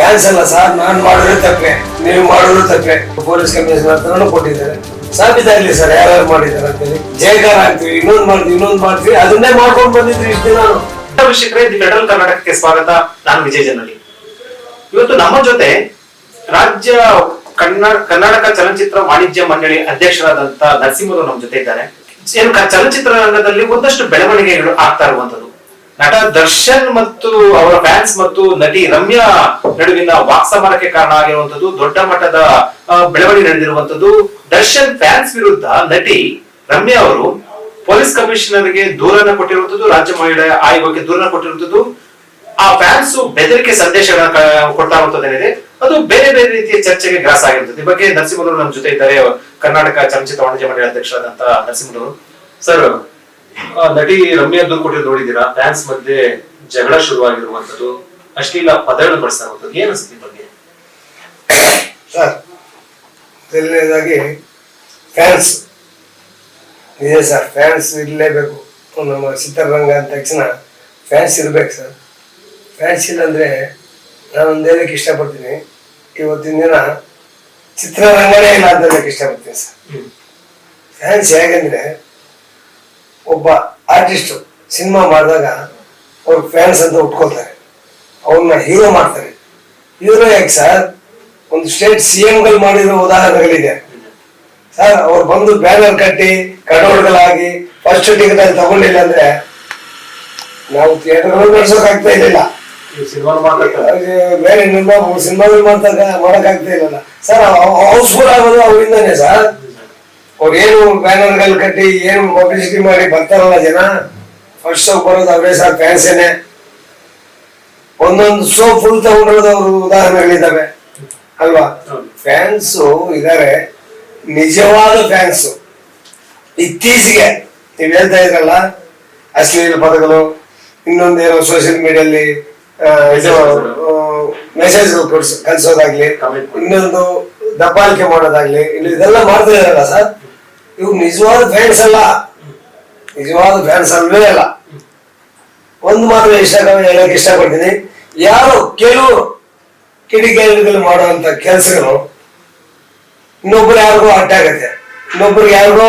Fans ಅಲ್ಲ sir, ನಾನು ಮಾಡಿದ್ರೆ ತಪ್ಪೆ, ನೀವು ಮಾಡಿದ್ರು ತಪ್ಪೆ. ಪೊಲೀಸ್ ಕಮಿಷನರ್ ಹತ್ರನೂ ಕೊಟ್ಟಿದ್ದಾರೆ. ಸಾಬೀತಾಗ್ಲಿ ಸರ್ ಯಾರ್ಯಾರು ಮಾಡಿದ್ದಾರೆ ಅಂತೇಳಿ ಜಯಕಾರ ಆಗ್ತೀವಿ ಇನ್ನೊಂದ್ ಮಾಡ್ತೀವಿ ಇನ್ನೊಂದ್ ಮಾಡ್ತೀವಿ, ಅದನ್ನೇ ಮಾಡ್ಕೊಂಡು ಬಂದಿದ್ರಿ ಇಷ್ಟು ನಾನು. ವೀಕ್ಷಕರೇ, ದಿ ಫೆಡರಲ್ ಕರ್ನಾಟಕಕ್ಕೆ ಸ್ವಾಗತ. ನಾನು ವಿಜಯ ಜನಲಿ ಇವತ್ತು ನಮ್ಮ ಜೊತೆ ರಾಜ್ಯ ಕನ್ನಡ ಕರ್ನಾಟಕ ಚಲನಚಿತ್ರ ವಾಣಿಜ್ಯ ಮಂಡಳಿ ಅಧ್ಯಕ್ಷರಾದಂತ ನರಸಿಂಹರು ನಮ್ಮ ಜೊತೆ ಇದ್ದಾರೆ. ಏನು ಚಲನಚಿತ್ರ ರಂಗದಲ್ಲಿ ಒಂದಷ್ಟು ಬೆಳವಣಿಗೆಗಳು ಆಗ್ತಾ ಇರುವಂತದ್ದು ನಟ ದರ್ಶನ್ ಮತ್ತು ಅವರ ಫ್ಯಾನ್ಸ್ ಮತ್ತು ನಟಿ ರಮ್ಯಾ ನಡುವಿನ ವಾಕ್ಸಮರಕ್ಕೆ ಕಾರಣ ಆಗಿರುವಂತದ್ದು ದೊಡ್ಡ ಮಟ್ಟದ ಬೆಳವಣಿಗೆ ನಡೆದಿರುವಂತದ್ದು ದರ್ಶನ್ ಫ್ಯಾನ್ಸ್ ವಿರುದ್ಧ ನಟಿ ರಮ್ಯಾ ಅವರು ಪೊಲೀಸ್ ಕಮಿಷನರ್ಗೆ ದೂರನ್ನ ಕೊಟ್ಟಿರುವಂತದ್ದು ರಾಜ್ಯ ಮಹಿಳಾ ಆಯೋಗಕ್ಕೆ ದೂರನ್ನ ಕೊಟ್ಟಿರುವಂತದ್ದು ಆ ಫ್ಯಾನ್ಸ್ ಬೆದರಿಕೆ ಸಂದೇಶಗಳನ್ನ ಕೊಡ್ತಾ ಇರುವಂತದ್ದೇನಿದೆ ಅದು ಬೇರೆ ಬೇರೆ ರೀತಿಯ ಚರ್ಚೆಗೆ ಗ್ರಾಸ ಆಗಿರುತ್ತದೆ. ಬಗ್ಗೆ ನರಸಿಂಹರು ನಮ್ಮ ಜೊತೆ ಇದ್ದಾರೆ. ಕರ್ನಾಟಕ ಚಲನಚಿತ್ರ ವಾಣಿಜ್ಯ ಮಂಡಳಿ ಅಧ್ಯಕ್ಷರಾದಂತಹ ನರಸಿಂಹರು ಸರ್ ನಟಿ ರಮ್ಯಾ ದೂರು ಕೊಟ್ಟಿದ್ದು ನೋಡಿದೀರಾ ಫ್ಯಾನ್ಸ್ ಮಧ್ಯೆ ಜಗಳ ಶುರುವಾಗಿರುವಂತದ್ದು ಅಶ್ಲೀಲ ಪದಗಳನ್ನು ಬಳಸ್ತಾ ಏನು ಅನಿಸುತ್ತೆ ಬಗ್ಗೆ? ಸರ್ ಮೊದಲನೇದಾಗಿ ಫ್ಯಾನ್ಸ್ ನಿಜ ಸರ್ ಫ್ಯಾನ್ಸ್ ಇರಲೇಬೇಕು. ನಮ್ಮ ಚಿತ್ರರಂಗ ಅಂದ ತಕ್ಷಣ ಫ್ಯಾನ್ಸ್ ಇರಬೇಕು ಸರ್. ಫ್ಯಾನ್ಸ್ ಇಲ್ಲಾಂದರೆ ನಾನು ಒಂದು ಹೇಳಕ್ಕೆ ಇಷ್ಟಪಡ್ತೀನಿ. ಇವತ್ತಿನ ದಿನ ಚಿತ್ರರಂಗನೇ ಇಲ್ಲ ಅಂತ ಹೇಳಕ್ಕೆ ಇಷ್ಟಪಡ್ತೀನಿ ಸರ್. ಫ್ಯಾನ್ಸ್ ಹೇಗೆಂದ್ರೆ ಒಬ್ಬ ಆರ್ಟಿಸ್ಟ್ ಸಿನಿಮಾ ಮಾಡಿದಾಗ ಅವ್ರ ಫ್ಯಾನ್ಸ್ ಅಂತ ಉಟ್ಕೊಳ್ತಾರೆ. ಅವ್ರನ್ನ ಹೀರೋ ಮಾಡ್ತಾರೆ. ಹೀರೋ ಯಾಕೆ ಸರ್ ಒಂದು ಸ್ಟೇಟ್ ಸಿ ಎಂಗಳು ಮಾಡಿರೋ ಉದಾಹರಣೆಗಳಿದೆ. ಸರ್ ಅವ್ರು ಬಂದು ಬ್ಯಾನರ್ ಕಟ್ಟಿ ಕಟೋಡ್ಗಳಾಗಿ ಫಸ್ಟ್ ಟಿಕೆಟ್ ಅಲ್ಲಿ ತಗೊಂಡಿಲ್ಲ ಅಂದ್ರೆ ನಾವು ಥಿಯೇಟರ್ ನಡ್ಸೋಕ್ ಆಗ್ತಾ ಇರ್ಲಿಲ್ಲ. ಬೇರೆ ಸಿನಿಮಾಗಳು ಮಾಡ್ತಾ ಮಾಡಕ್ ಆಗ್ತಾ ಇರಲಿಲ್ಲ. ಸರ್ ಹೌಸ್ಫುಲ್ ಆಗೋದು ಅವರಿಂದಾನೆ ಸರ್ ಅವ್ರು ಏನು ಬ್ಯಾನರ್ಗಳು ಕಟ್ಟಿ ಏನು ಪಬ್ಲಿಸಿಟಿ ಮಾಡಿ ಬರ್ತಾರಲ್ಲ ಜನ? ಫಸ್ಟ್ ಶೋ ಬರೋದು ಅವರೇ ಸರ್ ಫ್ಯಾನ್ಸೇನೆ ಒಂದೊಂದು ಶೋ ಫುಲ್ ತಗೊಂಡಿರೋದು ಅವರು ಉದಾಹರಣೆಗಳಿದ್ದಾವೆ. ಅಲ್ವಾ? ಫ್ಯಾನ್ಸ್ ಇದಾರೆ ನಿಜವಾದ ಫ್ಯಾನ್ಸು ಇತ್ತೀಚೆಗೆ ನೀವು ಹೇಳ್ತಾ ಇದ್ರಲ್ಲ ಅಶ್ಲೀಲ ಪದಗಳು ಇನ್ನೊಂದೇನೋ ಸೋಷಿಯಲ್ ಮೀಡಿಯಲ್ಲಿ ಇದು ಮೆಸೇಜ್ ಕಳಿಸೋದಾಗ್ಲಿ. ಇನ್ನೊಂದು ದಬ್ಬಾಳಿಕೆ ಮಾಡೋದಾಗ್ಲಿ ಇಲ್ಲಿ ಇದೆಲ್ಲ ಮಾಡ್ತಾ ಇದಾರಲ್ಲ ಸರ್? ಇವು ನಿಜವಾದ ಫ್ಯಾನ್ಸ್ ಅಲ್ಲ. ನಿಜವಾದ ಫ್ಯಾನ್ಸ್ ಅಲ್ವೇ ಅಲ್ಲ. ಒಂದು ಮಾತ್ರ ಇಷ್ಟ ಹೇಳಕ್ ಇಷ್ಟಪಡ್ತೀನಿ. ಯಾರು ಕೆಲವು ಕಿಡಿಗೇಡಿಗಳು ಮಾಡುವಂತ ಕೆಲಸಗಳು ಇನ್ನೊಬ್ರು ಯಾರಿಗೋ ಅಡ್ಡ ಆಗತ್ತೆ. ಇನ್ನೊಬ್ರಿಗೆ ಯಾರಿಗೋ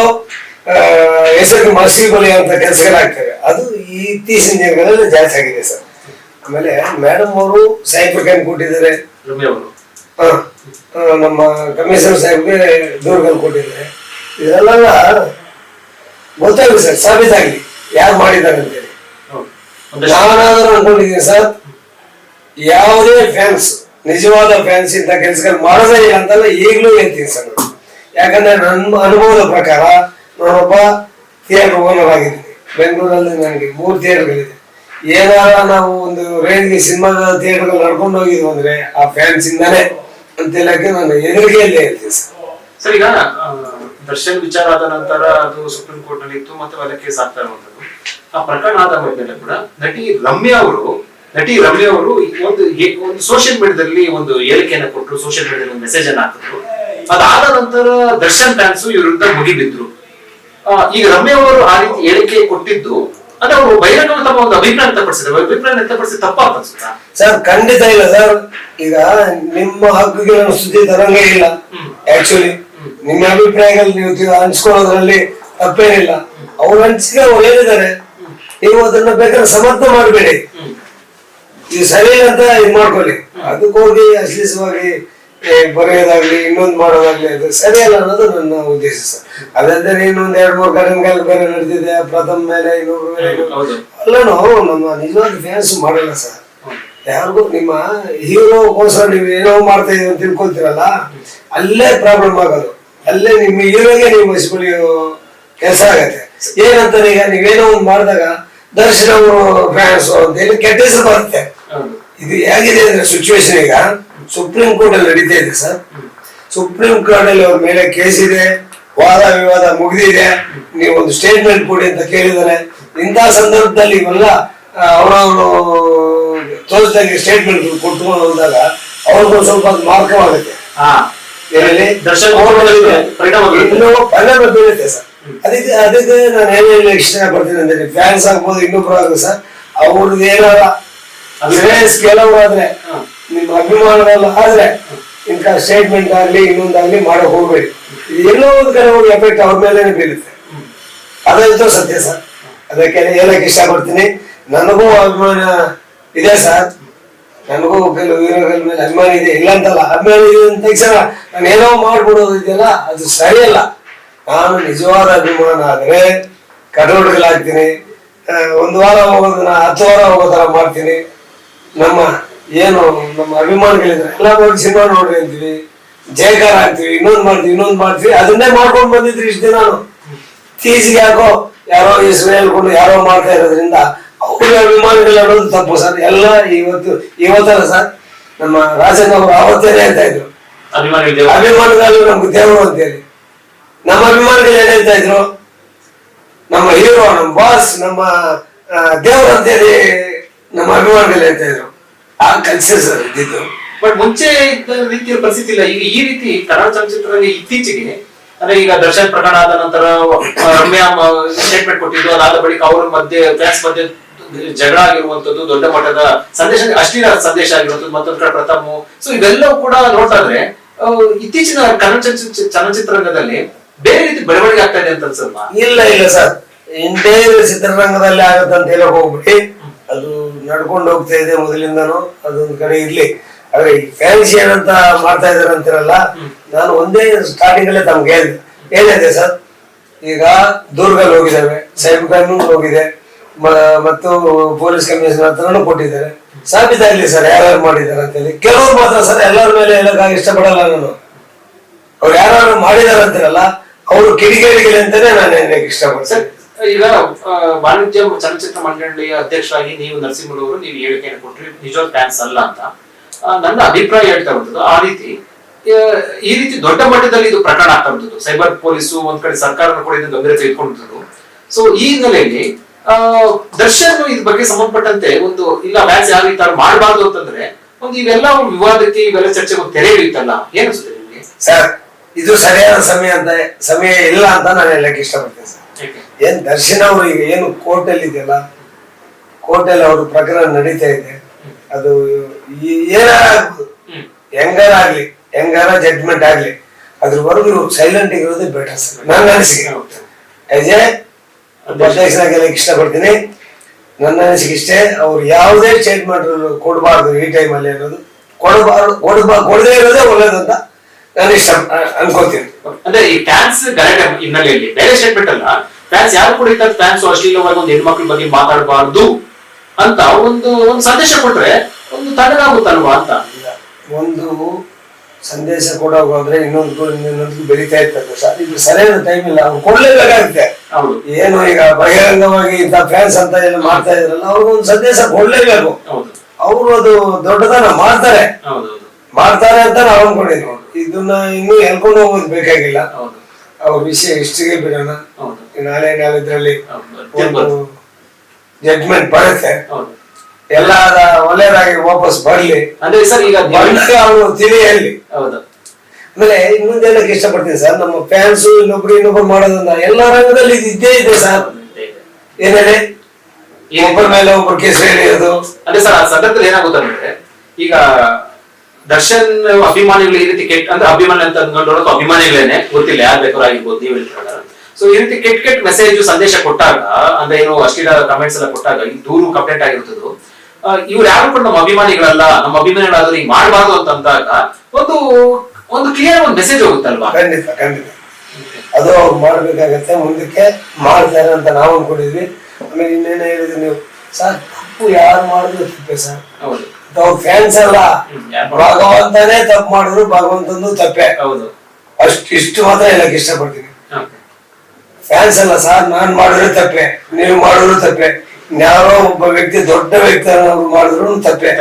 ಹೆಸರು ಮಸಿ ಅಂತ ಕೆಲಸಗಳಾಗ್ತವೆ ಅದು ಇತ್ತೀಚಿನ ದಿನಗಳಲ್ಲಿ ಜಾಸ್ತಿ ಆಗಿದೆ ಸರ್. ಆಮೇಲೆ ಮೇಡಮ್ ಅವರು ಕೊಟ್ಟಿದ್ದಾರೆ ಅವರು. ಹ, ಹ, ನಮ್ಮ ಕಮಿಷನರ್ ಸಾಹೇಬ್ಗೆ ದೂರುಗಳು ಕೊಟ್ಟಿದ್ದಾರೆ. ಇದೆಲ್ಲ ಗೊತ್ತಾಗಲಿ ಸರ್ ಸಾಬೀತಾಗ್ಲಿ ಯಾರು ಮಾಡಿದ್ದಾರೆ ಅಂತೇಳಿ ನಾನಾದ್ರೂ ಅನ್ಕೊಂಡಿದ್ದೀನಿ ಸರ್ ಯಾವುದೇ ಫ್ಯಾನ್ಸ್ ನಿಜವಾದ ಫ್ಯಾನ್ಸ್ ಇಂಥ ಕೆಲಸಗಳು ಮಾಡೋದೇ ಇಲ್ಲ ಅಂತಲ್ಲ ಈಗಲೂ ಹೇಳ್ತೀನಿ ಸರ್. ಯಾಕಂದ್ರೆ ನನ್ನ ಅನುಭವದ ಪ್ರಕಾರ ನಾನೊಬ್ಬ ಥಿಯೇಟರ್ ಓನರ್ ಆಗಿದ್ದೀನಿ. ಬೆಂಗಳೂರಲ್ಲಿ ನನಗೆ ಮೂರು ಥಿಯೇಟರ್ಗಳಿದೆ ಏನಾರ ನಾವು ಒಂದು ರೇಂಜ್ಗೆ ಸಿನಿಮಾ ಥಿಯೇಟರ್ಗಳು ನಡ್ಕೊಂಡು ಹೋಗಿದ್ವು ಅಂದ್ರೆ ಆ ಫ್ಯಾನ್ಸ್ ಇಂದಾನೆ ಅಂತ ಹೇಳಕ್ಕೆ ನಾನು ಎದುರಿಗೆಯಲ್ಲೇ ಹೇಳ್ತೀನಿ ಸರ್. ಸರ್ ಈಗ ದರ್ಶನ್ ವಿಚಾರ ಆದ ನಂತರ ಅದು ಸುಪ್ರೀಂ ಕೋರ್ಟ್ನಲ್ಲಿ ಇತ್ತು ಮತ್ತೆ ಅದಕ್ಕೆ ಕೇಸ್ ಆಗ್ತಾ ಇರುವಂತದ್ದು ಆ ಪ್ರಕರಣ ಆದ ಮೇಲೆ ಕೂಡ ನಟಿ ರಮ್ಯಾ ಅವರು ನಟಿ ರಮ್ಯಾ ಅವರು ಒಂದು ಒಂದು ಸೋಷಿಯಲ್ ಮೀಡಿಯಾದಲ್ಲಿ ಒಂದು ಹೇಳಿಕೆಯನ್ನು ಕೊಟ್ಟರು ಸೋಷಿಯಲ್ ಮೀಡಿಯಾದಲ್ಲಿ ಒಂದು ಮೆಸೇಜ್ ಅನ್ನ ಹಾಕಿದ್ರು. ಅದಾದ ನಂತರ ದರ್ಶನ್ ಫ್ಯಾನ್ಸ್ ಇವ್ರ ವಿರುದ್ಧ ಮುಗಿಬಿದ್ರು ಈಗ ರಮ್ಯಾ ಅವರು ಆ ರೀತಿ ಹೇಳಿಕೆ ಕೊಟ್ಟಿದ್ದು ಅಂದ್ರೆ ಅವರು ಬಹಿರಂಗ ತಮ್ಮ ಒಂದು ಅಭಿಪ್ರಾಯ ವ್ಯಕ್ತಪಡಿಸಿದ್ರು. ಅಭಿಪ್ರಾಯ ವ್ಯಕ್ತಪಡಿಸಿ ತಪ್ಪಾಗ್ತ ಅನ್ಸುತ್ತಾ ಸರ್ ಖಂಡಿತ ಇಲ್ಲ ಸರ್. ಈಗ ನಿಮ್ಮ ಹಕ್ಕಿಗೆ ಸುದ್ದಿ ತರಂಗೇ ಇಲ್ಲ. ಆಕ್ಚುಲಿ ನಿಮ್ಮ ಅಭಿಪ್ರಾಯಗಳು ನೀವು ಅನ್ಸ್ಕೊಳ್ಳೋದ್ರಲ್ಲಿ ಹಂಚ್ಕೊಳ್ಳೋದ್ರಲ್ಲಿ ತಪ್ಪೇನಿಲ್ಲ. ಅವ್ರು ಹಂಚಿಕೆ ಅವ್ರು ಹೇಳಿದ್ದಾರೆ. ನೀವು ಅದನ್ನ ಬೇಕಾದ್ರೆ ಸಮರ್ಥ ಮಾಡಬೇಡಿ. ಇದು ಸರಿ ಅಂತ ಇದು ಮಾಡ್ಕೊಳ್ಳಿ. ಅದಕ್ಕೋಗಿ ಅಶ್ಲೀಸವಾಗಿ ಏ, ಬರೆಯೋದಾಗ್ಲಿ ಇನ್ನೊಂದು ಮಾಡೋದಾಗ್ಲಿ ಅದು ಸರಿಯಲ್ಲ ಅನ್ನೋದು ನನ್ನ ಉದ್ದೇಶ ಸರ್. ಅದಲ್ಲದೆ ಇನ್ನೊಂದ್ ಎರಡ್ ಮೂರು ಕಡೆಗಳು ಬೇರೆ ನಡೆದಿದೆ ಪ್ರಥಮ ಮೇಲೆ ಇನ್ನೊಬ್ರ ಮೇಲೆ ಹೌದು ಅಲ್ಲನು ನಮ್ಮ ನಿಜವಾಗಿ ಫ್ಯಾನ್ಸ್ ಮಾಡಲ್ಲ ಸರ್. ಯಾರಿಗೂ ನಿಮ್ಮ ಹೀರೋಗೋಸ್ಕರ ನೀವು ಏನೋ ಮಾಡ್ತಾ ಇದೀವಿ ಅಂತ ತಿಳ್ಕೊಳ್ತೀರಲ್ಲ? ಅಲ್ಲೇ ಪ್ರಾಬ್ಲಮ್ ಆಗೋದು. ಅಲ್ಲೇ ನಿಮ್ಮ ಹೀರೋಗೆ ನೀವು ಮಸ್ಕೊಳ್ಳಿಯೋ ಕೆಲಸ ಆಗತ್ತೆ. ಏನಂತಾರೆ ಈಗ ನೀವೇನೋ ಒಂದು ಮಾಡಿದಾಗ ದರ್ಶನ ಫ್ಯಾನ್ಸ್ ಅಂತ ಹೇಳಿ ಕೆಟ್ಟ ಹೆಸರು ಬರುತ್ತೆ. ಇದು ಹೇಗಿದೆ ಅಂದ್ರೆ ಸಿಚುವೇಶನ್ ಈಗ ಸುಪ್ರೀಂ ಕೋರ್ಟ್ ಅಲ್ಲಿ ನಡೀತಾ ಇದೆ ಸರ್. ಸುಪ್ರೀಂ ಕೋರ್ಟ್ ಅಲ್ಲಿ ಅವ್ರ ಮೇಲೆ ಕೇಸ್ ಇದೆ ವಾದ ವಿವಾದ ಮುಗಿದಿದೆ. ನೀವು ಒಂದು ಸ್ಟೇಟ್ಮೆಂಟ್ ಕೊಡಿ ಅಂತ ಕೇಳಿದಾರೆ. ಇಂತಹ ಸಂದರ್ಭದಲ್ಲಿ ಇವೆಲ್ಲ ಅವರವರು ತೋರಿಸಿದಾಗ ಸ್ಟೇಟ್ಮೆಂಟ್ ಕೊಟ್ಕೊಂಡು ಹೋದಾಗ ಅವ್ರಿಗೂ ಸ್ವಲ್ಪ ಮಾರ್ಗವಾಗುತ್ತೆ. ಇನ್ನು ಪರಿಣಾಮ ಬೀಳುತ್ತೆ ಸರ್. ಅದಕ್ಕೆ ಅದಕ್ಕೆ ನಾನು ಏನ್ ಹೇಳಿ ಇಷ್ಟ ಪಡ್ತೀನಿ ಅಂದ್ರೆ ಫ್ಯಾನ್ಸ್ ಆಗ್ಬೋದು ಇನ್ನೊಬ್ರು ಆಗುತ್ತೆ ಸರ್. ಅವ್ರದ್ದು ಏನಾರ ಶ್ರೇಯಸ್ ಕೆಲವರು ಆದ್ರೆ ನಿಮ್ಮ ಅಭಿಮಾನದಲ್ಲ ಆದ್ರೆ ಇಂಥ ಸ್ಟೇಟ್ಮೆಂಟ್ ಆಗ್ಲಿ ಇನ್ನೊಂದಾಗ್ಲಿ ಮಾಡೋ ಹೋಗ್ಬೇಡಿ. ಎಲ್ಲೋ ಒಂದು ಕಡೆ ಹೋಗಿ ಎಫೆಕ್ಟ್ ಅವ್ರ ಮೇಲೇನೆ ಬೀಳುತ್ತೆ ಅದಂತೂ ಸತ್ಯ ಸರ್. ಅದಕ್ಕೆ ಹೇಳಕ್ ಇಷ್ಟಪಡ್ತೀನಿ? ನನಗೂ ಅಭಿಮಾನ ಇದೆ ಸರ್. ನನಗೂ ಕೆಲವು ಹೀರೋಗಳ ಮೇಲೆ ಅಭಿಮಾನ ಇದೆ. ಇಲ್ಲ ಅಂತಲ್ಲ ಅಭಿಮಾನ ಇದೆ ಅಂತ ತಕ್ಷಣ ನಾನು ಏನೋ ಮಾಡ್ಬಿಡೋದು ಇದೆಯಲ್ಲ ಅದು ಸರಿಯಲ್ಲ. ನಾನು ನಿಜವಾದ ಅಭಿಮಾನ ಆದರೆ ಕಟೌಟ್ಗಳಾಗ್ತೀನಿ ಒಂದು ವಾರ ಹೋಗೋದನ್ನ ಹತ್ತು ವಾರ ಹೋಗೋ ಥರ ಮಾಡ್ತೀನಿ. ನಮ್ಮ ಏನು ನಮ್ಮ ಅಭಿಮಾನಿಗಳಿದ್ರೆ ಎಲ್ಲ ಹೋಗಿ ಸಿನಿಮಾ ನೋಡ್ರಿ ಅಂತೀವಿ. ಜಯಕಾರ ಆಗ್ತೀವಿ ಇನ್ನೊಂದು ಮಾಡ್ತೀವಿ ಇನ್ನೊಂದು ಮಾಡ್ತೀವಿ. ಅದನ್ನೇ ಮಾಡ್ಕೊಂಡು ಬಂದಿದ್ರಿ ಇಷ್ಟು ದಿನ ನಾನು ತೀಸಿಗೆ ಯಾಕೋ ಯಾರೋ ಹೆಸರು ಹೇಳ್ಕೊಂಡು ಯಾರೋ ಮಾಡ್ತಾ ಇರೋದ್ರಿಂದ ಅವ್ರಿಗೆ ಅಭಿಮಾನಿಗಳು ಹೇಳೋದು ತಪ್ಪು ಸರ್. ಎಲ್ಲ ಇವತ್ತು ಇವತ್ತಲ್ಲ ಸರ್. ನಮ್ಮ ರಾಜನ್ ಅವರು ಆವತ್ತೇ ಹೇಳ್ತಾ ಇದ್ರು. ಅಭಿಮಾನಿಗಳು ನಮ್ಗೆ ದೇವರು ಅಂತೇಳಿ ನಮ್ಮ ಅಭಿಮಾನಿಗಳು ಏನ್ ಹೇಳ್ತಾ ಇದ್ರು? ನಮ್ಮ ಹೀರೋ ನಮ್ಮ ಬಾಸ್ ನಮ್ಮ ದೇವರ ಅಂತೇಳಿ ನಮ್ಮ ಅಭಿಮಾನಿಗಳು ಹೇಳ್ತಾ ಇದ್ರು. ಆ ಕಲ್ಚರ್ ಸರ್ ಇದ್ದಿದ್ದು. ಬಟ್ ಮುಂಚೆ ಇದ್ದ ರೀತಿಯ ಪರಿಸ್ಥಿತಿ ಇಲ್ಲ. ಈಗ ಈ ರೀತಿ ಕನ್ನಡ ಚಲನಚಿತ್ರದಲ್ಲಿ ಇತ್ತೀಚೆಗೆ ಅಂದ್ರೆ ಈಗ ದರ್ಶನ್ ಪ್ರಕರಣ ಆದ ನಂತರ ರಮ್ಯಾ ಸ್ಟೇಟ್ಮೆಂಟ್ ಕೊಟ್ಟಿದ್ದು ಅದಾದ ಬಳಿಕ ಅವ್ರ ಮಧ್ಯೆ ಫ್ಯಾನ್ಸ್ ಮಧ್ಯೆ ಜಗಳ ಆಗಿರುವಂತದ್ದು ದೊಡ್ಡ ಮಟ್ಟದ ಸಂದೇಶ ಅಶ್ಲೀಲ ಸಂದೇಶ ಆಗಿರುವಂತದ್ದು, ಮತ್ತೊಂದು ಕಡೆ ಪ್ರಥಮ ಸೊ ಇವೆಲ್ಲವೂ ಕೂಡ ನೋಡ್ತಾದ್ರೆ ಇತ್ತೀಚಿನ ಕನ್ನಡ ಚಲನಚಿತ್ರರಂಗದಲ್ಲಿ ಬೇರೆ ರೀತಿ ಬೆಳವಣಿಗೆ ಆಗ್ತಾ ಇದೆ ಅಂತ ಇಲ್ಲ ಇಲ್ಲ ಸರ್. ಇಂದೇ ಚಿತ್ರರಂಗದಲ್ಲಿ ಆಗತ್ತೆ ಅಂತ ಹೇಳಕ್ ಹೋಗ್ಬಿಡಿ. ಅದು ನಡ್ಕೊಂಡು ಹೋಗ್ತಾ ಇದೆ ಮೊದಲಿಂದನು, ಅದೊಂದು ಕಡೆ ಇರ್ಲಿ. ಆದ್ರೆ ಫ್ಯಾನ್ಸಿ ಏನಂತ ಮಾಡ್ತಾ ಇದಾರೆ ಅಂತಿರಲ್ಲ, ನಾನು ಒಂದೇ ಸ್ಟಾರ್ಟಿಂಗ್ ಅಲ್ಲೇ ತಮ್ಗೆ ಹೇಳಿದೆ. ಏನಿದೆ ಸರ್? ಈಗ ದುರ್ಗಲ್ಲಿ ಹೋಗಿದ್ದಾವೆ ಕ್ರೈಮ್ ಹೋಗಿದೆ. ಮತ್ತು ಪೊಲೀಸ್ ಕಮಿಷನರ್ ಹತ್ರನೂ ಕೊಟ್ಟಿದ್ದಾರೆ. ಸಾಬೀತಾಗ್ಲಿ ಸರ್ ಯಾರ್ಯಾರು ಮಾಡಿದ್ದಾರೆ ಅಂತೇಳಿ ಕೆಲವರು ಮಾತ್ರ ಸರ್, ಎಲ್ಲರ ಮೇಲೆ ಹೇಳಕ್ಕಾಗಿ ಇಷ್ಟಪಡಲ್ಲ ನಾನು. ಅವ್ರು ಯಾರು ಮಾಡಿದಾರೆ ಅಂತಾರಲ್ಲ, ಅವರು ಕಿಡಿಗೇಡಿಗಳು ಅಂತಾನೆ ನಾನು ಹೇಳಕ್ ಇಷ್ಟಪಡ್ತೇನೆ. ಈಗ ವಾಣಿಜ್ಯ ಚಲನಚಿತ್ರ ಮಂಡಳಿಯ ಅಧ್ಯಕ್ಷರಾಗಿ ನೀವು ನರಸಿಂಹರವರು ನೀವು ಹೇಳಿಕೆಯನ್ನು ಕೊಟ್ರಿ. ನಿಜವಾದ ಫ್ಯಾನ್ಸ್ ಅಲ್ಲ ಅಂತ. ನನ್ನ ಅಭಿಪ್ರಾಯ ಹೇಳ್ತಾ ಇರುವಂತದ್ದು ಆ ರೀತಿ ಈ ರೀತಿ ದೊಡ್ಡ ಮಟ್ಟದಲ್ಲಿ ಇದು ಪ್ರಕರಣ ಆಗ್ತಾ ಇರುವಂತದ್ದು ಸೈಬರ್ ಪೊಲೀಸು, ಒಂದ್ ಕಡೆ ಸರ್ಕಾರನ ಕೂಡ ಇದನ್ನು ಗಂಭೀರ ತೆಗೆದುಕೊಂಡಿದ್ರು ಸೊ ಈ ಹಿನ್ನೆಲೆಯಲ್ಲಿ ದರ್ಶನ್ ಇದ್ರ ಬಗ್ಗೆ ಸಂಬಂಧಪಟ್ಟಂತೆ ಒಂದು ಇಲ್ಲ ಮ್ಯಾಚ್ ಯಾವ ರೀತಿ ಮಾಡಬಾರ್ದು ಅಂತಂದ್ರೆ ಒಂದು ಇವೆಲ್ಲ ವಿವಾದಕ್ಕೆ ಇವೆಲ್ಲ ಚರ್ಚೆಗೆ ತೆರೆ ಇಳಿಯುತ್ತಲ್ಲ ಏನು ಸರ್ ಇದು ಸರಿಯಾದ ಸಮಯ ಅಂತ ಸಮಯ ಇಲ್ಲ ಅಂತ ನಾನು ಹೇಳಕ್ ಇಷ್ಟಪಡ್ತೇನೆ ಸರ್. ಏನ್ ದರ್ಶನ್ ಅವರು ಈಗ ಏನು ಕೋರ್ಟಲ್ಲಿ ಇದೆಯಲ್ಲ? ಕೋರ್ಟಲ್ಲಿ ಅವರು ಪ್ರಕರಣ ನಡೀತಾ ಇದೆ. ಅದು ಏನಾರ ಹೆಂಗಾರ ಆಗ್ಲಿ ಹೆಂಗಾರ ಜಡ್ಜ್ಮೆಂಟ್ ಆಗ್ಲಿ ಅದ್ರವರೆಗೂ ಸೈಲೆಂಟ್ ಇರೋದೇ ಬೆಟರ್ ಸರ್. ನನ್ನ ಅನಿಸಿಕೆ. ಆಸ್ ಎ ಇಷ್ಟಪಡ್ತೀನಿ. ನನ್ನ ಅನಿಸಿಕೆ ಇಷ್ಟೇ ಅವ್ರು ಯಾವುದೇ ಚೇಂಜ್ ಮಾಡಿದ್ರು ಕೊಡಬಾರ್ದು ಈ ಟೈಮಲ್ಲಿ ಅನ್ನೋದು. ಕೊಡಬಾರ್ದು ಕೊಡಬಾ ಕೊಡದೇ ಇರೋದೇ ಒಳ್ಳೇದು ಅಂತ ನಾನು ಇಷ್ಟ ಅನ್ಕೋತೀನಿ ಅಂದ್ರೆ ಈ ಫ್ಯಾನ್ಸ್ ಗಲಾಟೆ ಹಿನ್ನೆಲೆಯಲ್ಲಿ ಬೇರೆ ಸ್ಟೇಟ್ಮೆಂಟ್ ಅಲ್ಲ ಫ್ಯಾನ್ಸ್ ಯಾರು ಕೂಡ ಇದ್ದ ಫ್ಯಾನ್ಸ್ ಅಶ್ಲೀಲವಾಗಿ ಒಂದು ಹೆಣ್ಮಕ್ಳ ಬಗ್ಗೆ ಮಾತಾಡಬಾರ್ದು ಅಂತ ಒಂದು ಒಂದು ಸಂದೇಶ ಕೊಟ್ರೆ ಒಂದು ತಣ್ಣಗಾಗುತ್ತಲ್ವಾ ಅಂತ? ಒಂದು ಸಂದೇಶ ಅಂದ್ರೆ ಇನ್ನೊಂದು ಇನ್ನೊಂದು ಬೆಳೀತಾ ಇರ್ತದೆ. ಸರ್ ಇದು ಸರಿಯಾದ ಟೈಮ್ ಇಲ್ಲ. ಅವ್ರು ಕೊಡ್ಲೇಬೇಕಾಗುತ್ತೆ. ಹೌದು. ಏನು ಈಗ ಬಹಿರಂಗವಾಗಿ ಇಂಥ ಫ್ಯಾನ್ಸ್ ಅಂತ ಏನು ಮಾಡ್ತಾ ಇದ್ರಲ್ಲ ಅವ್ರಿಗೊಂದು ಸಂದೇಶ ಕೊಡ್ಲೇಬೇಕು. ಹೌದು. ಅವರು ಅದು ದೊಡ್ಡದನ್ನ ಮಾಡ್ತಾರೆ. ಮಾಡ್ತಾರೆ ಅಂತ ನಾವು ಅನ್ಕೊಂಡಿದ್ವಿ ಇದನ್ನ ಇನ್ನೂ ಹೇಳ್ಕೊಂಡು ಹೋಗೋದು ಬೇಕಾಗಿಲ್ಲ. ಹೌದು. ಅವ್ರ ವಿಷಯ ಇಷ್ಟಿಗೆ ಬಿಡೋಣ. ನಾಳೆ ನಾಳಿದ್ರಲ್ಲಿ ಜಡ್ಜ್ಮೆಂಟ್ ಬರುತ್ತೆ. ಹೌದು. ಎಲ್ಲ ಒಳ್ಳೆಯದಾಗಿ ವಾಪಸ್ ಬರ್ಲಿ. ಅಂದ್ರೆ ಸರ್ ಈಗ ಅವರು ತಿಳಿಯಲಿ. ಹೌದು. ಆಮೇಲೆ ಇನ್ನೊಂದು ಹೇಳಕ್ ಇಷ್ಟಪಡ್ತೀನಿ ಸರ್ ನಮ್ಮ ಫ್ಯಾನ್ಸ್ ಇನ್ನೊಬ್ರು ಇನ್ನೊಬ್ರು ಮಾಡೋದ್ರಿಂದ ಎಲ್ಲಾ ರಂಗದಲ್ಲಿ ಇದು ಇದ್ದೇ ಇದೆ ಸರ್. ಏನೇ ಒಬ್ಬರ ಮೇಲೆ ಒಬ್ಬರು ಕೇಸ್ ಹೇಳಿರೋದು ಅದೇ. ಸರ್ ಆ ಸಂದರ್ಭದಲ್ಲಿ ಏನಾಗುತ್ತೆ ಅಂದ್ರೆ ಈಗ ದರ್ಶನ್ ಅಭಿಮಾನಿಗಳು ಈ ರೀತಿ ಕೆಟ್ಟ ಅಂದ್ರೆ ಅಭಿಮಾನಿ ಅಂತ ಅಂದ್ಕೊಂಡವ್ರು ಅಭಿಮಾನಿಗಳೇನೆ ಗೊತ್ತಿಲ್ಲ ಯಾರು ಬೇಕಾದ್ರೂ ಆಗಿರ್ಬೋದು ನೀವು ಹೇಳ್ತಾರೆ ಸೊ ಈ ರೀತಿ ಕೆಟ್ಟ ಕೆಟ್ಟ ಮೆಸೇಜ್ ಸಂದೇಶ ಕೊಟ್ಟಾಗ ಅಂದ್ರೆ ಏನು ಅಶ್ಲೀಲ ಕಮೆಂಟ್ಸ್ ಎಲ್ಲ ಕೊಟ್ಟಾಗ ಈ ದೂರು ಕಂಪ್ಲೇಂಟ್ ಆಗಿರ್ತದ್ದು ಇವ್ರು ಯಾರು ಕೂಡ ನಮ್ಮ ಅಭಿಮಾನಿಗಳಲ್ಲ ನಮ್ಮ ಅಭಿಮಾನಿಗಳಾದ್ರೆ ಈಗ ಮಾಡಬಾರ್ದು ಅಂತಂದಾಗ ಒಂದು ಒಂದು ಕ್ಲಿಯರ್ ಒಂದು ಮೆಸೇಜ್ ಹೋಗುತ್ತಲ್ವಾ? ಖಂಡಿತ ಖಂಡಿತ. ಅದು ಅವ್ರು ಮಾಡ್ಬೇಕಾಗತ್ತೆ ಮುಂದಕ್ಕೆ ಮಾಡ್ತಾರೆ ಅಂತ ನಾವು ಅನ್ಕೊಂಡಿದ್ವಿ. ಆಮೇಲೆ ಇನ್ನೇನು ಹೇಳಿದ್ರಿ ನೀವು? ಸರ್ ತಪ್ಪು ಯಾರು ಮಾಡಿದ್ರು ತಪ್ಪೆ ಸರ್. ಹೌದು. ಅವ್ರ ಫ್ಯಾನ್ಸ್ ಅಲ್ಲ? ಭಗವಂತನೇ ತಪ್ಪು ಮಾಡಿದ್ರು ಭಗವಂತಂದು ತಪ್ಪೆ. ಹೌದು. ಅಷ್ಟು ಇಷ್ಟು ಮಾತ್ರ ಹೇಳಕ್ ಇಷ್ಟಪಡ್ತೀನಿ. ಫ್ಯಾನ್ಸ್ ಅಲ್ಲ ಸರ್ ನಾನ್ ಮಾಡಿದ್ರು ತಪ್ಪೆ. ನೀವು ಮಾಡಿದ್ರು ತಪ್ಪೆ. ಯಾರೋ ಒಬ್ಬ ವ್ಯಕ್ತಿ ದೊಡ್ಡ ವ್ಯಕ್ತಿ ಮಾಡಿದ್ರು ತಪ್ಪೆ.